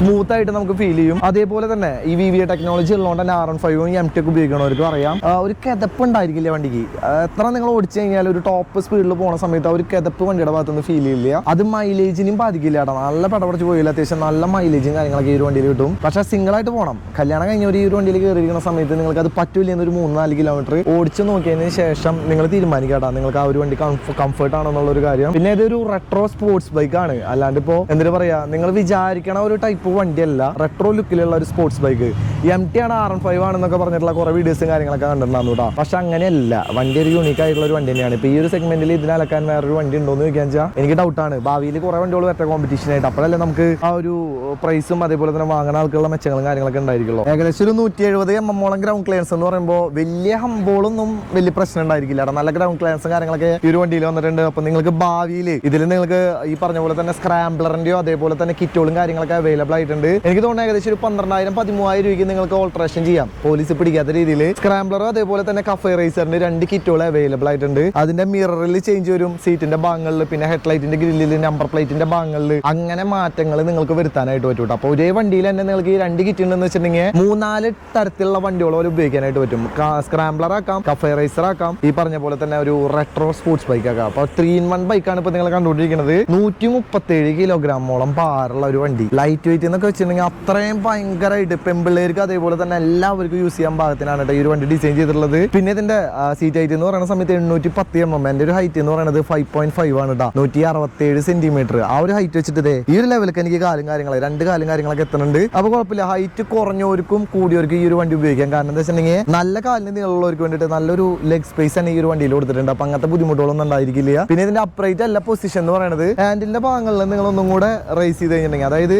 സ്മൂത്ത് ആയിട്ട് നമുക്ക് ഫീൽ ചെയ്യും. അതേപോലെ തന്നെ ഈ വി വി ടെക്നോളജി ഉള്ളതുകൊണ്ട് തന്നെ ആർ എൺ ഫൈവും എം ടെക്ക് ഉപയോഗിക്കണവർക്ക് അറിയാം. ഒരു കിതപ്പ് ഉണ്ടായിരിക്കില്ല വണ്ടിക്ക്? എത്ര നിങ്ങൾ ഓടിച്ചു കഴിഞ്ഞാൽ ഒരു ടോപ്പ് സ്പീഡിൽ പോണ സമയത്ത് ആ ഒരു കിതപ്പ് വണ്ടിയുടെ ഭാഗത്തുനിന്ന് ഫീൽ ചെയ്യില്ല. അത് മൈലേജിനും ബാധിക്കില്ല കേട്ടോ നല്ല പടപടച്ച് പോയില്ല. അത്യാവശ്യം നല്ല മൈലേജും കാര്യങ്ങളൊക്കെ ഈ ഒരു വണ്ടിയിൽ കിട്ടും. പക്ഷെ സിംഗിൾ ആയിട്ട് പോകണം കല്യാണം കഴിഞ്ഞ ഒരു ഈ ഒരു വണ്ടിയിൽ കയറിയിരിക്കുന്ന സമയത്ത് നിങ്ങൾക്ക് അത് പറ്റൂല എന്നൊരു മൂന്ന് നാല് കിലോമീറ്റർ ഓടിച്ച് നോക്കിയതിന് ശേഷം നിങ്ങൾ തീരുമാനിക്കാട്ടോ നിങ്ങൾക്ക് ആ ഒരു വണ്ടി കംഫർട്ട് ആണെന്നുള്ള ഒരു കാര്യം. പിന്നെ ഇതൊരു റെട്രോ സ്പോർട്സ് ബൈക്ക് ആണ്. അല്ലാണ്ട് ഇപ്പോ എന്തിനു പറയാ? നിങ്ങൾ വിചാരിക്കണ ഒരു ടൈപ്പ് വണ്ടിയല്ല റെട്രോ ലുക്കിലുള്ള ഒരു സ്പോർട്സ് ബൈക്ക് എം ടി ആണ് ആർ എൻ ഫൈവ് ആണെന്നൊക്കെ പറഞ്ഞിട്ടുള്ള കുറെ വീഡിയോസും കാര്യങ്ങളൊക്കെ കണ്ടിട്ടുണ്ടായിരുന്നു കേട്ടോ പക്ഷെ അങ്ങനെയല്ല വണ്ടി ഒരു യൂണിക് ആയിട്ടുള്ള ഒരു വണ്ടി തന്നെയാണ്. ഇപ്പൊ ഈ ഒരു സെഗ്മെന്റിൽ ഇതിനെ അലക്കാൻ വേറൊരു വണ്ടി ഉണ്ടോ എന്ന് ചോദിക്കാൻ വെച്ചാൽ എനിക്ക് ഡൗട്ടാണ് ഭാവിയിൽ കുറെ വണ്ടികൾ വരട്ടെ കോമ്പറ്റീഷൻ ആയിട്ട്. അപ്പോഴല്ലേ നമുക്ക് ആ ഒരു പ്രൈസും അതേപോലെ തന്നെ വാങ്ങുന്ന ആൾക്കുള്ള മെച്ചങ്ങളും കാര്യങ്ങളൊക്കെ ഉണ്ടായിരിക്കുള്ളൂ. ഏകദേശം ഒരു നൂറ്റി എഴുപത് എം എമ്മോളം ഗ്രൗണ്ട് ക്ലിയൻസ് എന്ന് പറയുമ്പോൾ വലിയ ഹംബോളൊന്നും വലിയ പ്രശ്നം ഉണ്ടായിരിക്കില്ല നല്ല ഗ്രൗണ്ട് ക്ലിയൻസും കാര്യങ്ങളൊക്കെ ഈ ഒരു വണ്ടിയിൽ വന്നിട്ടുണ്ട്. അപ്പൊ നിങ്ങൾക്ക് ഭാവിയിൽ ഇതിൽ നിങ്ങൾക്ക് ഈ പറഞ്ഞ പോലെ തന്നെ സ്ക്രാംബ്ലറിന്റെയോ അതേപോലെ തന്നെ കിറ്റുകളും കാര്യങ്ങളൊക്കെ അവൈലബിൾ ആയിട്ടുണ്ട്. എനിക്ക് തോന്നുന്നു ഏകദേശം ഒരു പന്ത്രണ്ടായിരം പതിമൂവായിരം രൂപയ്ക്ക് നിങ്ങൾക്ക് ഓൾട്രേഷൻ ചെയ്യാം. പോലീസ് പിടിക്കാത്ത രീതിയിൽ സ്ക്രാംബ്ലറും അതേപോലെ തന്നെ കഫേ റേസറിന്റെ രണ്ട് കിറ്റുകൾ അവൈലബിൾ ആയിട്ടുണ്ട്. അതിന്റെ മിററിൽ ചേഞ്ച് വരും. സീറ്റിന്റെ ഭാഗങ്ങളിൽ പിന്നെ ഹെഡ്ലൈറ്റിന്റെ ഗ്രില്ലിൽ നമ്പർ പ്ലേറ്റിന്റെ ഭാഗങ്ങളിൽ അങ്ങനെ മാറ്റങ്ങൾ നിങ്ങൾക്ക് വരുത്താനായിട്ട് പറ്റും കേട്ടോ. അപ്പോൾ ഒരേ വണ്ടിയിൽ തന്നെ നിങ്ങൾക്ക് ഈ രണ്ട് കിറ്റ് ഉണ്ടെന്ന് വെച്ചിട്ടുണ്ടെങ്കിൽ മൂന്നാൽ തരത്തിലുള്ള വണ്ടികൾ പോലെ ഉപയോഗിക്കാനായിട്ട് പറ്റും. സ്ക്രാംബ്ലർ ആക്കാം കഫേ റേസർ ആക്കാം. ഈ പറഞ്ഞ പോലെ തന്നെ ഒരു റെട്രോ സ്പോർട്സ് ബൈക്ക് ആക്കാം. അപ്പോൾ ത്രീ ഇൻ വൺ ബൈക്കാണ് ഇപ്പോൾ നിങ്ങൾ കണ്ടുകൊണ്ടിരിക്കുന്നത്. നൂറ്റി മുപ്പത്തി ഏഴ് കിലോഗ്രാമോളം ഭാരമുള്ള ഒരു വണ്ടി. ലൈറ്റ് എന്നൊക്കെ വെച്ചിട്ടുണ്ടെങ്കിൽ അത്രയും ഭയങ്കരമായിട്ട് പെമ്പിള്ളേർക്ക് അതേപോലെ തന്നെ എല്ലാവർക്കും യൂസ് ചെയ്യാൻ പാകത്തിനാണ് കേട്ടോ ഈ ഒരു വണ്ടി ഡിസൈൻ ചെയ്തിട്ടുള്ളത്. പിന്നെ ഇതിന്റെ സീറ്റ് ഹൈറ്റ് എന്ന് പറയുന്ന സമയത്ത് എണ്ണൂറ്റി പത്ത് എം എം എന്റെ ഒരു ഹൈറ്റ് എന്ന് പറയുന്നത് ഫൈവ് പോയിന്റ് ഫൈവ് ആണ് കേട്ടോ നൂറ്റി അറുപത്തി ഏഴ് സെന്റിമീറ്റർ ആ ഒരു ഹൈറ്റ് വെച്ചിട്ട് ഈ ഒരു ലെവലിലേക്ക് എനിക്ക് കാലും കാര്യങ്ങൾ രണ്ട് കാലും കാര്യങ്ങളൊക്കെ എത്തുന്നുണ്ട് അപ്പൊ കുഴപ്പമില്ല ഹൈറ്റ് കുറഞ്ഞവർക്കും കൂടിയവർക്കും ഈ ഒരു വണ്ടി ഉപയോഗിക്കാം. കാരണം എന്താ വെച്ചിട്ടുണ്ടെങ്കിൽ നല്ല കാലിന് നീളമുള്ളവർക്ക് വേണ്ടിയിട്ട് നല്ലൊരു ലെഗ് സ്പേസ് ആണ് ഈ ഒരു വണ്ടിയിൽ കൊടുത്തിട്ടുണ്ട്. അപ്പൊ അങ്ങനത്തെ ബുദ്ധിമുട്ടുകളൊന്നും ഉണ്ടായിരിക്കില്ല. പിന്നെ ഇതിന്റെ അപ്രൈറ്റ് അല്ല പൊസിഷൻ എന്ന് പറയുന്നത്. ഹാൻഡിലിന്റെ ഭാഗങ്ങളിൽ നിങ്ങൾ ഒന്നും കൂടെ റേസ് ചെയ്ത് കഴിഞ്ഞിട്ടുണ്ടെങ്കിൽ അതായത്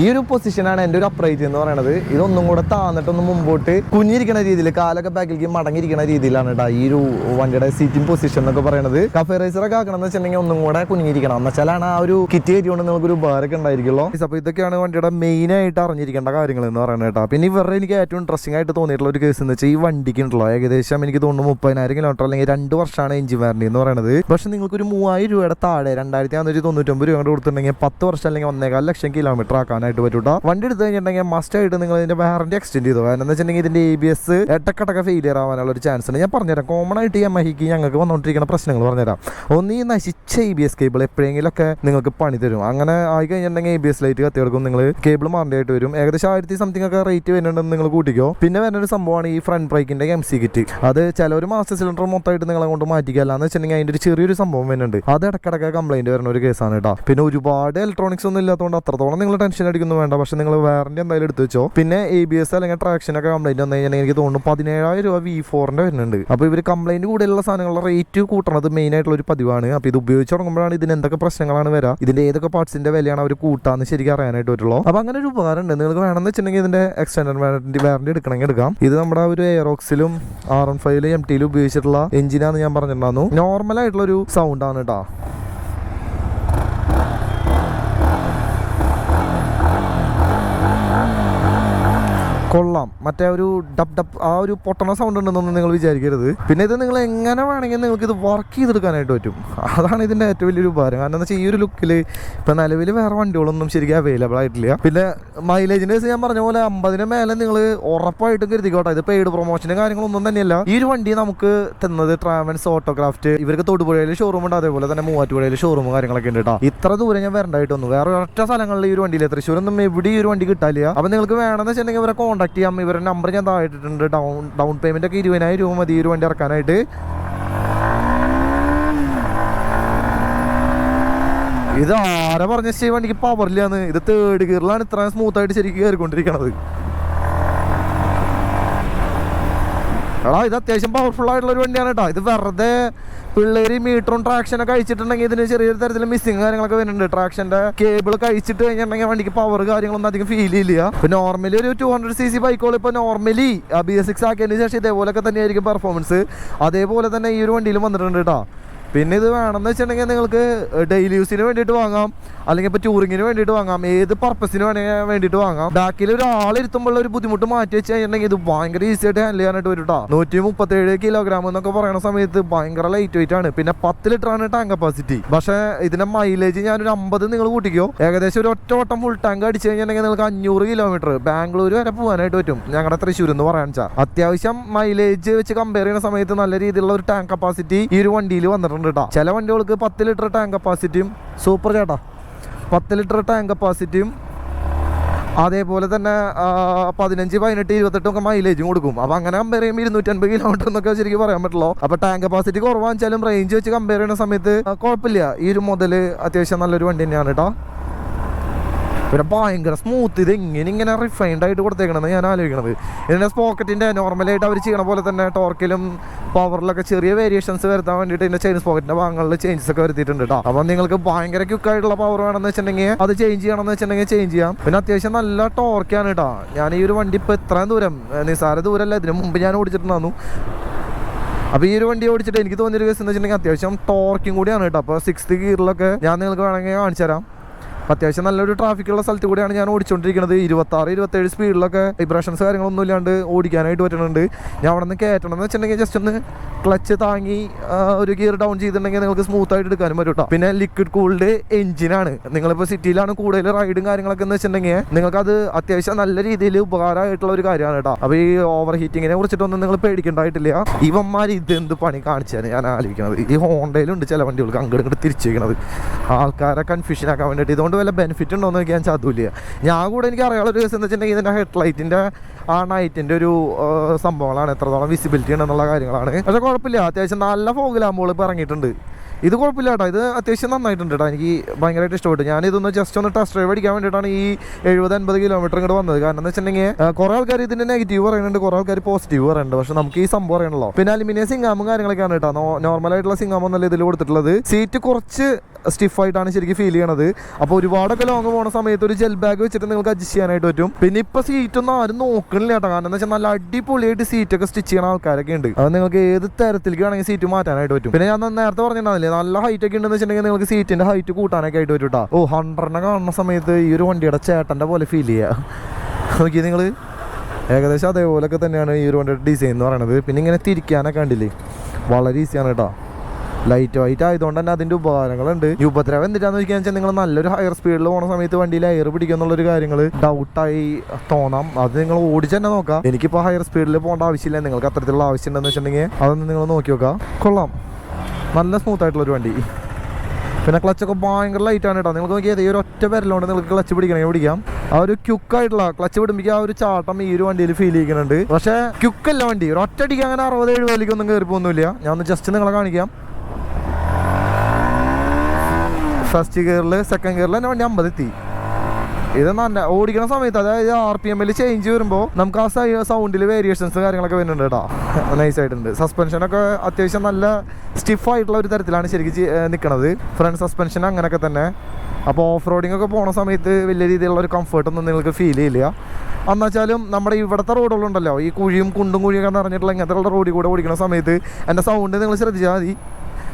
ഈ ഒരു പൊസിഷനാണ് എന്റെ ഒരു അപ്രൈറ്റ് എന്ന് പറയുന്നത് ഇതൊന്നും കൂടെ താന്നിട്ടൊന്ന് മുമ്പോട്ട് കുഞ്ഞിരിക്കുന്ന രീതിയിൽ കാലൊക്കെ ബാക്കിലേക്ക് മടങ്ങിയിരിക്കുന്ന രീതിയിലാണ് കേട്ടോ ഈ ഒരു വണ്ടിയുടെ സീറ്റിംഗ് പൊസിഷൻ എന്നൊക്കെ പറയുന്നത് കഫേ റൈസറൊക്കെ ആക്കണം എന്ന് വെച്ചിട്ടുണ്ടെങ്കിൽ ഒന്നും കൂടെ കുഞ്ഞിരിക്കണം. എന്ന് വെച്ചാലാണ് ആ ഒരു കിറ്റ് കയറ്റിക്കൊണ്ട് നിങ്ങൾക്ക് ഒരു ഉപകാരമൊക്കെ ഉണ്ടായിരിക്കുള്ളൂ. അപ്പോൾ ഇതൊക്കെയാണ് വണ്ടിയുടെ മെയിൻ ആയിട്ട് അറിഞ്ഞിരിക്കേണ്ട കാര്യങ്ങൾ എന്ന് പറയുന്നത് കേട്ടോ പിന്നെ ഇവരുടെ എനിക്ക് ഏറ്റവും ഇൻട്രസ്റ്റിംഗ് ആയിട്ട് തോന്നിയിട്ടുള്ള ഒരു കേസ് എന്ന് വെച്ചാൽ ഈ വണ്ടിക്ക് ഉണ്ടല്ലോ. ഏകദേശം എനിക്ക് തോന്നുന്നു മുപ്പതിനായിരം കിലോമീറ്റർ അല്ലെങ്കിൽ രണ്ട് വർഷമാണ് എഞ്ചിൻ വാറണ്ടി എന്ന് പറയുന്നത് പക്ഷെ നിങ്ങൾക്ക് ഒരു മൂവായിരം രൂപയുടെ താഴെ രണ്ടായിരത്തി നാനൂറ്റി തൊണ്ണൂറ്റൊമ്പത് രൂപ കൊടുത്തിട്ടുണ്ടെങ്കിൽ പത്ത് വർഷം അല്ലെങ്കിൽ ഒന്നേകാൽ ലക്ഷം കിലോമീറ്റർ ആക്കാനായിട്ട് പറ്റൂട്ടോ. വണ്ടി എടുത്തു കഴിഞ്ഞിട്ടുണ്ടെങ്കിൽ മസ്റ്റ് ആയിട്ട് നിങ്ങൾ ഇതിന്റെ വാറന്റി എക്സ്റ്റെൻഡ് ചെയ്തു? കാരണം എന്താ വെച്ചിട്ടുണ്ടെങ്കിൽ ഇതിന്റെ എ ബി എസ് എട്ടക്കടക്ക ഫെയിലിയർ ആവാനുള്ള ഒരു ചാൻസ് ഉണ്ട്. ഞാൻ പറഞ്ഞുതരാം. കോമൺ ആയിട്ട് ഈ മഹിക്ക് ഞങ്ങൾക്ക് വന്നുകൊണ്ടിരിക്കുന്ന പ്രശ്നങ്ങൾ പറഞ്ഞുതരാം. ഒന്ന് ഈ നശിച്ച എ ബി എസ് കേബിൾ എപ്പോഴെങ്കിലൊക്കെ നിങ്ങൾക്ക് പണി തരും. അങ്ങനെ ആയി കഴിഞ്ഞിട്ടുണ്ടെങ്കിൽ എ ബി എസ് ലൈറ്റ് കത്തിയെടുക്കും. നിങ്ങൾ കേബിൾ മാറേണ്ടതായിട്ട് വരും. ഏകദേശം ആയിരത്തി സംതിങ് ഒക്കെ റേറ്റ് വരുന്നുണ്ടെന്ന് നിങ്ങൾ കൂട്ടിക്കോ. പിന്നെ വരുന്ന ഒരു സംഭവമാണ് ഈ ഫ്രണ്ട് ബ്രേക്കിന്റെ എം സി കിറ്റ് അത് ചില ഒരു മാസ്റ്റർ സിലിണ്ടർ മൊത്തമായിട്ട് നിങ്ങളെ കൊണ്ട് മാറ്റിക്കല്ല എന്ന് വെച്ചിട്ടുണ്ടെങ്കിൽ അതിന്റെ ഒരു ചെറിയൊരു സംഭവം വരുന്നുണ്ട്. അത് ഇടക്കിടക്ക് കംപ്ലൈന്റ് വരുന്ന ഒരു കേസാണ് കേട്ടോ. പിന്നെ ഒരുപാട് ഇലക്ട്രോണിക്സ് ഒന്നും ഇല്ലാത്തതുകൊണ്ട് അത്രത്തോളം നിങ്ങൾ ടെൻഷൻ അടിക്കുന്നു വേണ്ട. പക്ഷെ നിങ്ങൾ വാറന്റി എന്തായാലും എടുത്ത് വെച്ചോ. പിന്നെ എ ബി എസ് അല്ലെങ്കിൽ ട്രാക്ഷൻ ഒക്കെ കംപ്ലൈന്റ് വന്നു കഴിഞ്ഞാൽ എനിക്ക് തോന്നുന്നു പതിനേഴായിരം രൂപ വി ഫോറിന്റെ വരുന്നുണ്ട്. അപ്പോൾ ഇവർ കംപ്ലൈന്റ് കൂടെയുള്ള സാധനങ്ങളുടെ റേറ്റ് കൂട്ടണത് മെയിൻ ആയിട്ടുള്ള ഒരു പതിവാണ്. അപ്പോൾ ഇത് ഉപയോഗിച്ച് തുടങ്ങുമ്പോഴാണ് ഇതിന് എന്തൊക്കെ പ്രശ്നങ്ങളാണ് വരാ ഇതിന്റെ ഏതൊക്കെ പാർട്സിന്റെ വിലയാണ് അവർ കൂട്ടാന്ന് ശരിക്കും അറിയാനായിട്ട് പറ്റുള്ളൂ. അപ്പോൾ അങ്ങനെ ഒരു ഉപകാരം ഉണ്ട് നിങ്ങൾക്ക് വേണമെന്ന് വെച്ചിട്ടുണ്ടെങ്കിൽ ഇതിന്റെ എക്സ്റ്റൻഡ് വാറന്റി വാറന്റി എടുക്കണമെങ്കിൽ എടുക്കാം. ഇത് നമ്മുടെ ഒരു എയറോക്സിലും ആർ എൻ ഫൈവിലും എം ടിയിലും ഉപയോഗിച്ചിട്ടുള്ള എഞ്ചിനാന്ന് ഞാൻ പറഞ്ഞിട്ടുണ്ടായിരുന്നു. നോർമൽ ആയിട്ടുള്ള ഒരു സൗണ്ട് ആണ് കേട്ടോ കൊള്ളാം. മറ്റേ ഒരു ഡബ് ഡബ് ആ ഒരു പൊട്ടണ സൗണ്ട് ഉണ്ടെന്നൊന്നും നിങ്ങൾ വിചാരിക്കരുത്. പിന്നെ ഇത് നിങ്ങൾ എങ്ങനെ വേണമെങ്കിൽ നിങ്ങൾക്ക് ഇത് വർക്ക് ചെയ്തെടുക്കാനായിട്ട് പറ്റും. അതാണ് ഇതിന്റെ ഏറ്റവും വലിയൊരു ഉപകാരം. കാരണം എന്താ വെച്ചാൽ ഈ ഒരു ലുക്കിൽ ഇപ്പം നിലവിൽ വേറെ വണ്ടികളൊന്നും ശരിക്കും അവൈലബിൾ ആയിട്ടില്ല. പിന്നെ മൈലേജിന്റെ കേസ് ഞാൻ പറഞ്ഞ പോലെ അമ്പതിന് മേലെ നിങ്ങൾ ഉറപ്പായിട്ടും കരുതിക്കോട്ടെ. ഇത് പെയ്ഡ് പ്രൊമോഷനും കാര്യങ്ങളൊന്നും തന്നെയല്ല. ഈ ഒരു വണ്ടി നമുക്ക് തന്നത് ട്രാവൻസ് ഓട്ടോക്രാഫ്റ്റ് ഇവർക്ക് തൊടുപുഴയിൽ ഷോറൂം ഉണ്ട്. അതേപോലെ തന്നെ മൂവാറ്റുപുഴയിൽ ഷോറൂം കാര്യങ്ങളൊക്കെ ഉണ്ട് കേട്ടോ. ഇത്ര ദൂരം ഞാൻ വരണ്ടായിട്ട് വന്നു വേറെ ഒറ്റ സ്ഥലങ്ങളിൽ ഈ ഒരു വണ്ടിയില്ല തൃശ്ശൂരൊന്നും എവിടെ ഈ ഒരു വണ്ടി കിട്ടാനില്ല. അപ്പം നിങ്ങൾക്ക് വേണമെന്ന് വെച്ചിട്ടുണ്ടെങ്കിൽ ഇവരെ കോൺടാക്ട് ചെയ്യാം ഇവരുടെ നമ്പർ ഞാൻ താഴെട്ടിട്ടുണ്ട് ഡൗൺ ഡൗൺ പേയ്മെന്റ് ഒക്കെ ഇരുപതിനായിരം രൂപ മതി. ഈ ഒരു വണ്ടി ഇറക്കാനായിട്ട്. ഇത് ആരെ പറഞ്ഞ സ്റ്റേ വണ്ടിക്ക് പവറില്ലാന്ന് ഇത് തേർഡ് ഗിയറിലാണ് ഇത്രയും സ്മൂത്ത് ആയിട്ട് ശരിക്കും കയറിക്കൊണ്ടിരിക്കണത്. എടാ ഇത് അത്യാവശ്യം പവർഫുൾ ആയിട്ടുള്ള ഒരു വണ്ടിയാണ് കേട്ടോ. ഇത് വെറുതെ പിള്ളേര് മീറ്ററും ട്രാക്ഷനൊക്കെ കഴിച്ചിട്ടുണ്ടെങ്കിൽ ഇതിന് ചെറിയൊരു തരത്തിൽ മിസ്സിങ് കാര്യങ്ങളൊക്കെ വരുന്നുണ്ട്. ട്രാക്ഷന്റെ കേബിൾ കഴിച്ചിട്ട് കഴിഞ്ഞിട്ടുണ്ടെങ്കിൽ വണ്ടിക്ക് പവർ കാര്യങ്ങളൊന്നും അധികം ഫീൽ ചെയ്യില്ല. ഇപ്പൊ നോർമലി ഒരു ടു ഹൺഡ്രഡ് സി സി ബൈക്കുകൾ ഇപ്പൊ നോർമലി ബി എസ് സിക്സ് ആക്കിയതിന് ശേഷം ഇതേപോലെ തന്നെയായിരിക്കും പെർഫോമൻസ് അതേപോലെ തന്നെ ഈ ഒരു വണ്ടിയിലും വന്നിട്ടുണ്ട് കേട്ടോ. പിന്നെ ഇത് വേണമെന്ന് വെച്ചിട്ടുണ്ടെങ്കിൽ നിങ്ങൾക്ക് ഡെയിലി യൂസിന് വേണ്ടിയിട്ട് വാങ്ങാം. അല്ലെങ്കിൽ ഇപ്പോൾ ടൂറിങ്ങിന് വേണ്ടിയിട്ട് വാങ്ങാം. ഏത് പർപ്പസിന് വേണ്ടിയിട്ട് വാങ്ങാം. ബാക്കിൽ ഒരാൾ ഇരുത്തുമ്പോൾ ഒരു ബുദ്ധിമുട്ട് മാറ്റി വെച്ച് കഴിഞ്ഞിട്ടുണ്ടെങ്കിൽ ഇത് ഭയങ്കര ഈസി ആയിട്ട് ഹാൻഡിൽ ചെയ്യാനായിട്ട് വരും കേട്ടോ നൂറ്റി മുപ്പത്തേഴ് കിലോഗ്രാം എന്നൊക്കെ പറയുന്ന സമയത്ത് ഭയങ്കര ലൈറ്റ് വെയിറ്റ് ആണ്. പിന്നെ പത്ത് ലിറ്റർ ആണ് ടാങ്ക് കപ്പാസിറ്റി പക്ഷേ ഇതിന്റെ മൈലേജ് ഞാനൊരു അമ്പത് നിങ്ങൾ കൂട്ടിക്കോ. ഏകദേശം ഒരു ഒറ്റ ഓട്ടം ഫുൾ ടാങ്ക് അടിച്ചു കഴിഞ്ഞിട്ടുണ്ടെങ്കിൽ നിങ്ങൾക്ക് അഞ്ഞൂറ് കിലോമീറ്റർ ബാംഗ്ലൂർ വരെ പോകാനായിട്ട് പറ്റും. ഞങ്ങളുടെ തൃശ്ശൂർ എന്ന് പറയാൻ വെച്ചാൽ അത്യാവശ്യം മൈലേജ് വെച്ച് കമ്പയർ ചെയ്യുന്ന സമയത്ത് നല്ല രീതിയിലുള്ള ഒരു ടാങ്ക് കപ്പാസിറ്റി ഈ ഒരു വണ്ടിയിൽ വന്നിട്ടുണ്ട്. കേട്ടോ ചില വണ്ടികൾക്ക് പത്ത് ലിറ്റർ ടാങ്ക് കപ്പാസിറ്റിയും സൂപ്പർ ചേട്ടാ പത്ത് ലിറ്റർ ടാങ്ക് കപ്പാസിറ്റിയും അതേപോലെ തന്നെ പതിനഞ്ച് പതിനെട്ട് ഇരുപത്തെട്ടും ഒക്കെ മൈലേജും കൊടുക്കും. അപ്പൊ അങ്ങനെ കമ്പയർ ചെയ്യുമ്പോൾ ഇരുന്നൂറ്റൻപത് കിലോമീറ്റർ എന്നൊക്കെ ശരിക്കും പറയാൻ പറ്റുള്ളൂ അപ്പൊ ടാങ്ക് കപ്പാസിറ്റി കുറവാണെച്ചാലും റേഞ്ച് വെച്ച് കമ്പയർ ചെയ്യുന്ന സമയത്ത് കുഴപ്പമില്ല. ഈ ഒരു മുതൽ അത്യാവശ്യം നല്ലൊരു വണ്ടി തന്നെയാണ് കേട്ടോ പിന്നെ ഭയങ്കര സ്മൂത്ത് ഇത് എങ്ങനെ ഇങ്ങനെ റിഫൈൻഡ് ആയിട്ട് കൊടുത്തേക്കണമെന്ന് ഞാൻ ആലോചിക്കണത്. ഇതിന്റെ സ്പോക്കറ്റിന്റെ നോർമലായിട്ട് അവർ ചെയ്യണ പോലെ തന്നെ ടോർക്കിലും പവറിലൊക്കെ ചെറിയ വേരിയേഷൻസ് വരുത്താൻ വേണ്ടിയിട്ട് ഇതിന്റെ ചെയിൻ സ്പോക്കറ്റിന്റെ ഭാഗങ്ങളിൽ ചേഞ്ചസ് ഒക്കെ വരുത്തിയിട്ടുണ്ട് കേട്ടോ അപ്പം നിങ്ങൾക്ക് ഭയങ്കര ക്യുക്കായിട്ടുള്ള പവർ വേണമെന്ന് വെച്ചിട്ടുണ്ടെങ്കിൽ അത് ചേഞ്ച് ചെയ്യണമെന്ന് വെച്ചിട്ടുണ്ടെങ്കിൽ ചേഞ്ച് ചെയ്യാം. പിന്നെ അത്യാവശ്യം നല്ല ടോർക്കാണ് കേട്ടോ ഞാൻ ഈ ഒരു വണ്ടി ഇപ്പോൾ ഇത്രയും ദൂരം നിസ്സാര ദൂരമല്ല ഇതിന് മുമ്പ് ഞാൻ ഓടിച്ചിട്ടുണ്ടായിരുന്നു. അപ്പോൾ ഈ ഒരു വണ്ടി ഓടിച്ചിട്ട് എനിക്ക് തോന്നിയൊരു കേസ് എന്ന് വെച്ചിട്ടുണ്ടെങ്കിൽ അത്യാവശ്യം ടോർക്കും കൂടിയാണ് കേട്ടോ അപ്പോൾ സിക്സ്ത് ഗിയറിലൊക്കെ ഞാൻ നിങ്ങൾക്ക് വേണമെങ്കിൽ കാണിച്ചു തരാം അത്യാവശ്യം നല്ലൊരു ട്രാഫിക്കുള്ള സ്ഥലത്ത് കൂടിയാണ് ഞാൻ ഓടിച്ചുകൊണ്ടിരിക്കുന്നത് ഇരുപത്താറ് ഇരുപത്തേഴ് സ്പീഡിലൊക്കെ വൈബ്രേഷൻസ് കാര്യങ്ങളൊന്നും ഇല്ലാണ്ട് ഓടിക്കാനായിട്ട് പറ്റുന്നുണ്ട്. ഞാൻ അവിടെ നിന്ന് കയറ്റണം എന്ന് വെച്ചിട്ടുണ്ടെങ്കിൽ ജസ്റ്റ് ഒന്ന് ക്ലച്ച് താങ്ങി ഒരു ഗിയർ ഡൗൺ ചെയ്തിട്ടുണ്ടെങ്കിൽ നിങ്ങൾക്ക് സ്മൂത്ത് ആയിട്ട് എടുക്കാനും പറ്റും കേട്ടോ പിന്നെ ലിക്വിഡ് കൂൾഡ് എഞ്ചിനാണ് നിങ്ങളിപ്പോൾ സിറ്റിയിലാണ് കൂടുതൽ റൈഡും കാര്യങ്ങളൊക്കെ എന്ന് വെച്ചിട്ടുണ്ടെങ്കിൽ നിങ്ങൾക്ക് അത് അത്യാവശ്യം നല്ല രീതിയിൽ ഉപകാരമായിട്ടുള്ള ഒരു കാര്യമാണ് കേട്ടോ അപ്പോൾ ഈ ഓവർ ഹീറ്റിങ്ങിനെ കുറിച്ചിട്ടൊന്നും നിങ്ങൾ പേടിക്കേണ്ടായിട്ടില്ല. ഇവന്മാർ ഇത് എന്ത് പണി കാണിച്ചാണ് ഞാൻ ആലോചിക്കുന്നത്. ഈ ഹോണ്ടയിലുണ്ട് ചില വണ്ടികൾക്ക് അങ്ങോട്ട് ഇങ്ങോട്ട് തിരിച്ചിരിക്കുന്നത് ആൾക്കാരെ കൺഫ്യൂഷൻ ആക്കാൻ വേണ്ടിയിട്ട്. ഇതുകൊണ്ട് വല്ല ബെനിഫിറ്റ് ഉണ്ടോ എന്ന് ഞാൻ ചാതൂല്ല ഞാൻ കൂടെ എനിക്ക് അറിയാനുള്ള ഒരു കേസ് എന്ന് വെച്ചിട്ടുണ്ടെങ്കിൽ ഇതിന്റെ ഹെഡ് ലൈറ്റിന്റെ ആ നൈറ്റിന്റെ ഒരു സംഭവങ്ങളാണ്. എത്രത്തോളം വിസിബിലിറ്റി ഉണ്ടെന്നുള്ള കാര്യങ്ങളാണ്. പക്ഷേ കുഴപ്പമില്ല. അത്യാവശ്യം നല്ല ഫോഗിലാകുമ്പോൾ ഇപ്പോൾ ഇറങ്ങിയിട്ടുണ്ട്. ഇത് കുഴപ്പമില്ല കേട്ടോ. ഇത് അത്യാവശ്യം നന്നായിട്ടുണ്ട് കേട്ടോ. എനിക്ക് ഭയങ്കരമായിട്ട് ഇഷ്ടപ്പെട്ടു. ഞാൻ ഇതൊന്ന് ജസ്റ്റ് ഒന്ന് ടെസ്റ്റ് ഡ്രൈവ് അടിക്കാൻ വേണ്ടിയിട്ടാണ് ഈ എഴുപത് അൻപത് കിലോമീറ്റർ ഇങ്ങോട്ട് വന്നത്. കാരണം എന്ന് വെച്ചിട്ടുണ്ടെങ്കിൽ കുറേ ആൾക്കാർ ഇതിന്റെ നെഗറ്റീവ് പറയുന്നുണ്ട്. കുറേ ആൾക്കാർ പോസിറ്റീവ് പറയുന്നുണ്ട്. പക്ഷെ നമുക്ക് ഈ സംഭവം അറിയണല്ലോ. പിന്നെ അലുമിനിയം സിംഗാമും കാര്യങ്ങളൊക്കെയാണ് കേട്ടോ. നോർമൽ ആയിട്ടുള്ള സിംഗാമൊന്നല്ല ഇതിൽ കൊടുത്തിട്ടുള്ളത്. സീറ്റ് കുറച്ച് സ്റ്റിഫായിട്ടാണ് ശരിക്കും ഫീൽ ചെയ്യണത്. അപ്പോൾ ഒരുപാടൊക്കെ ലോങ് പോണ സമയത്ത് ഒരു ജെൽ ബാഗ് വെച്ചിട്ട് നിങ്ങൾക്ക് അഡ്ജസ്റ്റ് ചെയ്യാനായിട്ട് പറ്റും. പിന്നെ ഇപ്പൊ സീറ്റ് ഒന്നും ആരും നോക്കണില്ല കേട്ടോ. കാരണം എന്താ വെച്ചാൽ നല്ല അടിപൊളിയായിട്ട് സീറ്റ് ഒക്കെ സ്റ്റിച്ച് ചെയ്യണ ആൾക്കാരൊക്കെ ഉണ്ട്. അത് നിങ്ങൾക്ക് ഏത് തരത്തിലേക്ക് വേണമെങ്കിൽ സീറ്റ് മാറ്റാനായിട്ട് പറ്റും. പിന്നെ ഞാൻ നേരത്തെ പറഞ്ഞിട്ടുണ്ടാവില്ലേ നല്ല ഹൈറ്റ് ഒക്കെ ഉണ്ടെന്ന് വെച്ചിട്ടുണ്ടെങ്കിൽ നിങ്ങൾക്ക് സീറ്റിന്റെ ഹൈറ്റ് കൂട്ടാനൊക്കെ ആയിട്ട് പറ്റും ഓ ഹൺഡ്രഡിനെ കാണുന്ന സമയത്ത് ഈ ഒരു വണ്ടിയുടെ ചേട്ടന്റെ പോലെ ഫീൽ ചെയ്യുക നോക്കി നിങ്ങൾ ഏകദേശം അതേപോലൊക്കെ തന്നെയാണ് ഈ ഒരു വണ്ടിയുടെ ഡിസൈൻ എന്ന് പറയുന്നത് പിന്നെ ഇങ്ങനെ തിരിക്കാനൊക്കെ കണ്ടില്ലേ? വളരെ ഈസിയാണ് കേട്ടോ ലൈറ്റ് വൈറ്റ് ആയതുകൊണ്ട് തന്നെ അതിന്റെ ഉപകാരങ്ങളുണ്ട്. ഈ ഉപദ്രവം ചോദിക്കാൻ വെച്ചാൽ നിങ്ങൾ നല്ലൊരു ഹയർ സ്പീഡിൽ പോകുന്ന സമയത്ത് വണ്ടിയിൽ എയർ പിടിക്കുന്ന എന്നുള്ളൊരു കാര്യങ്ങൾ ഡൗട്ടായി തോന്നാം. അത് നിങ്ങൾ ഓടിച്ച് തന്നെ നോക്കാം. എനിക്കിപ്പോൾ ഹയർ സ്പീഡിൽ പോകേണ്ട ആവശ്യമില്ല. നിങ്ങൾക്ക് അത്തരത്തിലുള്ള ആവശ്യം ഉണ്ടെന്ന് വെച്ചിട്ടുണ്ടെങ്കിൽ അതൊന്ന് നിങ്ങൾ നോക്കി നോക്കാം. കൊള്ളാം. നല്ല സ്മൂത്ത് ആയിട്ടുള്ള ഒരു വണ്ടി. പിന്നെ ക്ലച്ചൊക്കെ ഭയങ്കര ലൈറ്റ് ആണ് കേട്ടോ നിങ്ങൾക്ക് നോക്കിയാൽ ഈ ഒറ്റ വിരലുകൊണ്ട് നിങ്ങൾക്ക് ക്ലച്ച് പിടിക്കണമെങ്കിൽ പിടിക്കാം. ആ ഒരു ക്യുക്കായിട്ടുള്ള ക്ലച്ച് പിടിപ്പിക്കുക ആ ഒരു ചാട്ടം ഈ ഒരു വണ്ടിയിൽ ഫീൽ ചെയ്യുന്നുണ്ട് പക്ഷേ ക്യുക്കല്ല വണ്ടി. ഒരു ഒറ്റയടിക്ക് അങ്ങനെ അറുപത് എഴുപതിലേക്കൊന്നും കയറി പോകുന്നില്ല ഞാൻ ഒന്ന് ജസ്റ്റ് നിങ്ങളെ കാണിക്കാം. ഫസ്റ്റ് ഗിയറിൽ സെക്കൻഡ് ഗിയറിൽ തന്നെ വണ്ടി അമ്പതെത്തി. ഇത് നല്ല ഓടിക്കണ സമയത്ത് അതായത് ആർ പി എമ്മിൽ ചേഞ്ച് വരുമ്പോൾ നമുക്ക് ആ സൗണ്ടിൽ വേരിയേഷൻസ് കാര്യങ്ങളൊക്കെ വരുന്നുണ്ട് കേട്ടോ. നൈസായിട്ടുണ്ട് സസ്പെൻഷനൊക്കെ അത്യാവശ്യം നല്ല സ്റ്റിഫായിട്ടുള്ള ഒരു തരത്തിലാണ് ശരിക്കും നിൽക്കുന്നത് ഫ്രണ്ട് സസ്പെൻഷൻ അങ്ങനെയൊക്കെ തന്നെ. അപ്പോൾ ഓഫ് റോഡിംഗ് ഒക്കെ പോണ സമയത്ത് വലിയ രീതിയിലുള്ള ഒരു കംഫർട്ടൊന്നും നിങ്ങൾക്ക് ഫീൽ ചെയ്യില്ല. എന്നുവെച്ചാലും നമ്മുടെ ഇവിടുത്തെ റോഡുകളുണ്ടല്ലോ ഈ കുഴിയും കുണ്ടും കുഴിയൊക്കെ നിറഞ്ഞിട്ടുള്ള ഇങ്ങനത്തെ റോഡിൽ കൂടെ ഓടിക്കുന്ന സമയത്ത് എന്റെ സൗണ്ട് നിങ്ങൾ ശ്രദ്ധിച്ചാൽ മതി.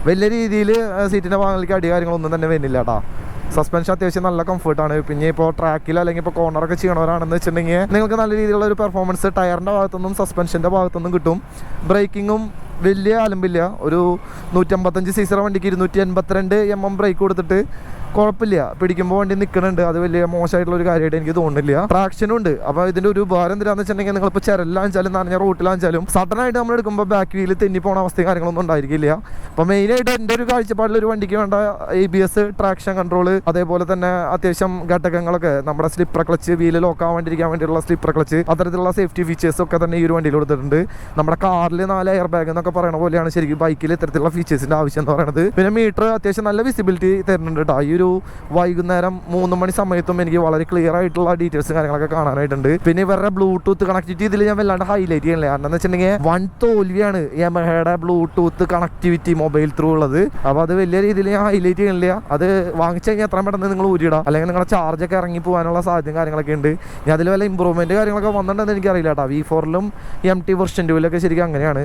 വലിയ രീതിയിൽ സീറ്റിന്റെ ഭാഗങ്ങളിലേക്ക് അടി കാര്യങ്ങളൊന്നും തന്നെ വരുന്നില്ല കേട്ടോ സസ്പെൻഷൻ അത്യാവശ്യം നല്ല കംഫർട്ടാണ് പിന്നെ ഇപ്പോൾ ട്രാക്കിൽ അല്ലെങ്കിൽ ഇപ്പോൾ കോർണറൊക്കെ ചെയ്യണവരാണെന്ന് വെച്ചിട്ടുണ്ടെങ്കിൽ നിങ്ങൾക്ക് നല്ല രീതിയിലുള്ള ഒരു പെർഫോമൻസ് ടയറിന്റെ ഭാഗത്തുനിന്നും സസ്പെൻഷന്റെ ഭാഗത്തുനിന്നും കിട്ടും. ബ്രേക്കിങ്ങും വലിയ അലമ്പില്ല ഒരു നൂറ്റമ്പത്തഞ്ച് സീസറ വണ്ടിക്ക് ഇരുന്നൂറ്റി എൺപത്തിരണ്ട് എം എം ബ്രേക്ക് കൊടുത്തിട്ട് കുഴപ്പമില്ല. പിടിക്കുമ്പോൾ വണ്ടി നിൽക്കുന്നുണ്ട് അത് വലിയ മോശമായിട്ടുള്ള ഒരു കാര്യമായിട്ട് എനിക്ക് തോന്നുന്നില്ല. ട്രാക്ഷനും ഉണ്ട്. അപ്പോൾ ഇതിന്റെ ഒരു ഉപകാരം എന്തിനാന്ന് വെച്ചിട്ടുണ്ടെങ്കിൽ നിങ്ങളിപ്പോൾ ചിരലാണെച്ചാലും നനഞ്ഞ റൂട്ടിലാണെച്ചാലും സഡനായിട്ട് നമ്മൾ എടുക്കുമ്പോൾ ബാക്ക് വീൽ തെന്നി പോണ അവസ്ഥയും കാര്യങ്ങളൊന്നും ഉണ്ടായിരിക്കില്ല. അപ്പോൾ മെയിനായിട്ട് എന്റെ ഒരു കാഴ്ചപ്പാടിൽ ഒരു വണ്ടിക്ക് വേണ്ട A B S traction control അതേപോലെ തന്നെ അത്യാവശ്യം ഘടകങ്ങളൊക്കെ. നമ്മുടെ സ്ലിപ്പർ ക്ലച്ച് വീൽ ലോക്ക് വേണ്ടിയിരിക്കാൻ വേണ്ടിയിട്ടുള്ള സ്ലിപ്പർ ക്ലച്ച് അത്തരത്തിലുള്ള സേഫ്റ്റി ഫീച്ചേഴ്സ് ഒക്കെ തന്നെ ഈ ഒരു വണ്ടിയിൽ കൊടുത്തിട്ടുണ്ട്. നമ്മുടെ കാറിൽ നാല് എയർ ബാഗ് എന്നൊക്കെ പറയുന്ന പോലെയാണ് ശരിക്കും ബൈക്കിൽ ഇത്തരത്തിലുള്ള ഫീച്ചേഴ്സിന്റെ ആവശ്യം എന്ന് പറയുന്നത് പിന്നെ മീറ്റർ അത്യാവശ്യം നല്ല വിസിബിലിറ്റി തരുന്നുണ്ട് കേട്ടോ ഈ ഒരു വൈകുന്നേരം മൂന്ന് മണി സമയത്തും എനിക്ക് വളരെ ക്ലിയർ ആയിട്ടുള്ള ഡീറ്റെയിൽസ് കാര്യങ്ങളൊക്കെ കാണാനായിട്ടുണ്ട്. പിന്നെ ഇവരുടെ ബ്ലൂടൂത്ത് കണക്ടിവിറ്റി ഇതിൽ ഞാൻ വല്ലാണ്ട് ഹൈലൈറ്റ് ചെയ്യണില്ല. കാരണം എന്ന് വെച്ചിട്ടുണ്ടെങ്കിൽ വൺ തോൽവിയാണ് യമഹയുടെ ബ്ലൂടൂത്ത് കണക്ടിവിറ്റി മൊബൈൽ ത്രൂ ഉള്ളത്. അപ്പോൾ അത് വലിയ രീതിയിൽ ഞാൻ ഹൈലൈറ്റ് ചെയ്യണില്ല. അത് വാങ്ങിച്ചു കഴിഞ്ഞാൽ എത്ര പെട്ടെന്ന് നിങ്ങൾ ഊരിയിടാം. അല്ലെങ്കിൽ നിങ്ങളുടെ ചാർജൊക്കെ ഇറങ്ങി പോകാനുള്ള സാധ്യതയും കാര്യങ്ങളൊക്കെ ഉണ്ട്. ഞാൻ അതിൽ വല്ല ഇമ്പ്രൂവ്മെന്റ് കാര്യങ്ങളൊക്കെ വന്നിട്ടുണ്ടെന്ന് എനിക്കറിയില്ല കേട്ടോ വി ഫോറിലും എം ടി വെർഷൻ ടുവിലൊക്കെ ശരിക്കും അങ്ങനെയാണ്.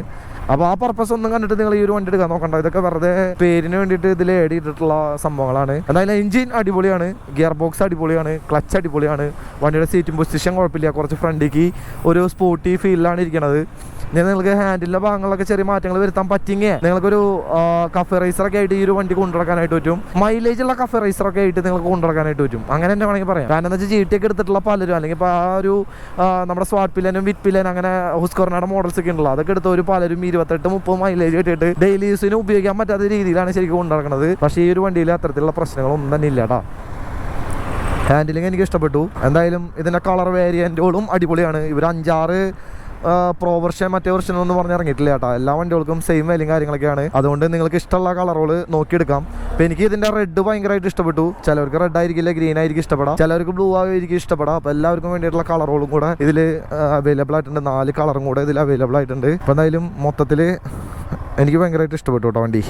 അപ്പോൾ ആ പർപ്പസ് ഒന്നും കണ്ടിട്ട് നിങ്ങൾ ഈ ഒരു വണ്ടി എടുക്കാൻ നോക്കണ്ട. ഇതൊക്കെ വെറുതെ പേരിന് വേണ്ടിയിട്ട് ഇതിൽ ഏഡ് ചെയ്തിട്ടുള്ള സംഭവങ്ങളാണ്. എന്തായാലും എഞ്ചിൻ അടിപൊളിയാണ് ഗിയർ ബോക്സ് അടിപൊളിയാണ് ക്ലച്ച് അടിപൊളിയാണ്. വണ്ടിയുടെ സീറ്റും പൊസിഷൻ കുഴപ്പമില്ല. കുറച്ച് ഫ്രണ്ടിക്ക് ഒരു സ്പോർട്ടി ഫീലിലാണ് ഇരിക്കുന്നത് ഞാൻ നിങ്ങൾക്ക് ഹാൻഡിലിന്റെ ഭാഗങ്ങളിലൊക്കെ ചെറിയ മാറ്റങ്ങൾ വരുത്താൻ പറ്റിങ്ങേ നിങ്ങൾക്കൊരു റൈസർ ഒക്കെ ആയിട്ട് ഈ ഒരു വണ്ടി കൊണ്ടുനടക്കാനായിട്ട് പറ്റും. മൈലേജ് ഉള്ള റൈസർ ഒക്കെ ആയിട്ട് നിങ്ങൾക്ക് കൊണ്ടുനടക്കാനായിട്ട് പറ്റും. അങ്ങനെ തന്നെ വേണമെങ്കിൽ പറയാം. കാരണം എന്താ വെച്ചാൽ ജി ടി ഒക്കെ എടുത്തിട്ടുള്ള പലരും അല്ലെങ്കിൽ ഇപ്പോൾ ആ ഒരു നമ്മുടെ സ്വാട്ട് പില്ലനും വിറ്റ് പില്ലൻ അങ്ങനെ ഹുസ്കോർണയുടെ മോഡൽസ് ഒക്കെ ഉണ്ടല്ലോ അതൊക്കെ എടുത്ത ഒരു പലരും ഇരുപത്തെട്ട് മുപ്പത് മൈലേജ് കിട്ടിയിട്ട് ഡെയിലി യൂസിന് ഉപയോഗിക്കാൻ പറ്റാത്ത രീതിയിലാണ് ശരിക്കും കൊണ്ടുനടക്കുന്നത് പക്ഷേ ഈ ഒരു വണ്ടിയിൽ അത്തരത്തിലുള്ള പ്രശ്നങ്ങളൊന്നും തന്നെ ഇല്ല കേട്ടോ ഹാൻഡിലിംഗ് എനിക്ക് ഇഷ്ടപ്പെട്ടു. എന്തായാലും ഇതിന്റെ കളർ വേരിയന്റുകളും അടിപൊളിയാണ്. ഇവർ അഞ്ചാറ് പ്രോ വെർഷൻ മറ്റേ വെർഷൻ ഒന്നും പറഞ്ഞ് ഇറങ്ങിയിട്ടില്ല കേട്ടോ. എല്ലാ വണ്ടികൾക്കും സെയിം വിലയും കാര്യങ്ങളൊക്കെയാണ്. അതുകൊണ്ട് നിങ്ങൾക്ക് ഇഷ്ടമുള്ള കളറുകൾ നോക്കിയെടുക്കാം. അപ്പം എനിക്ക് ഇതിന്റെ റെഡ് ഭയങ്കരമായിട്ട് ഇഷ്ടപ്പെട്ടു. ചിലവർക്ക് റെഡ് ആയിരിക്കില്ല ഗ്രീൻ ആയിരിക്കും ഇഷ്ടപ്പെടാം. ചിലവർക്ക് ബ്ലൂ ആയിരിക്കും ഇഷ്ടപ്പെടാം. അപ്പോൾ എല്ലാവർക്കും വേണ്ടിയിട്ടുള്ള കളറുകളും കൂടെ ഇതിൽ അവൈലബിൾ ആയിട്ടുണ്ട്. നാല് കളറും കൂടെ ഇതിൽ അവൈലബിൾ ആയിട്ടുണ്ട്. അപ്പോൾ എന്തായാലും മൊത്തത്തിൽ എനിക്ക് ഭയങ്കരമായിട്ട് ഇഷ്ടപ്പെട്ടു കേട്ടോ വണ്ടി.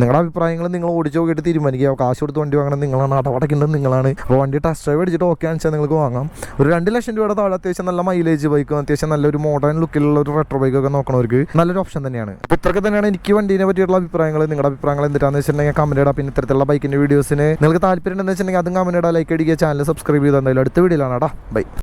നിങ്ങളുടെ അഭിപ്രായങ്ങൾ നിങ്ങൾ ഓടിച്ച് നോക്കിയിട്ട് തീരുമാനിക്കുക. കാശ് കൊടുത്ത് വണ്ടി വാങ്ങണം നിങ്ങളാണ് അടവടക്കേണ്ടത് നിങ്ങളാണ്. അപ്പോൾ വണ്ടി ടെസ്റ്റ് ഡ്രൈവ് അടിച്ചിട്ട് ഓക്കെ ആണെന്ന് വെച്ചാൽ നിങ്ങൾക്ക് വാങ്ങാം. ഒരു രണ്ട് ലക്ഷം രൂപയുടെ താഴെ അത്യാവശ്യം നല്ല മൈലേജ് ബൈക്കും അത്യാവശ്യം നല്ലൊരു മോഡേൺ ലുക്കിലുള്ള ഒരു റെട്രോ ബൈക്കൊക്കെ നോക്കണവർക്ക് നല്ലൊരു ഓപ്ഷൻ തന്നെയാണ്. അപ്പോൾ ഇത്രയൊക്കെ തന്നെയാണ് എനിക്ക് വണ്ടീനെ പറ്റിയുള്ള അഭിപ്രായങ്ങൾ. നിങ്ങളുടെ അഭിപ്രായങ്ങൾ എന്തിനാണെന്ന് വെച്ചിട്ടുണ്ടെങ്കിൽ കമന്റ് ഇടാം. പിന്നെ ഇത്തരത്തിലുള്ള ബൈക്കിന്റെ വീഡിയോസിന് നിങ്ങൾക്ക് താല്പര്യം ഉണ്ടെന്ന് വെച്ചിട്ടുണ്ടെങ്കിൽ അതും കമന്റ് ഇടാം. ലൈക്ക് അടിക്കുക ചാനൽ സബ്സ്ക്രൈബ് ചെയ്താൽ എന്തായാലും അടുത്ത വീഡിയോയിലാണ് ബൈ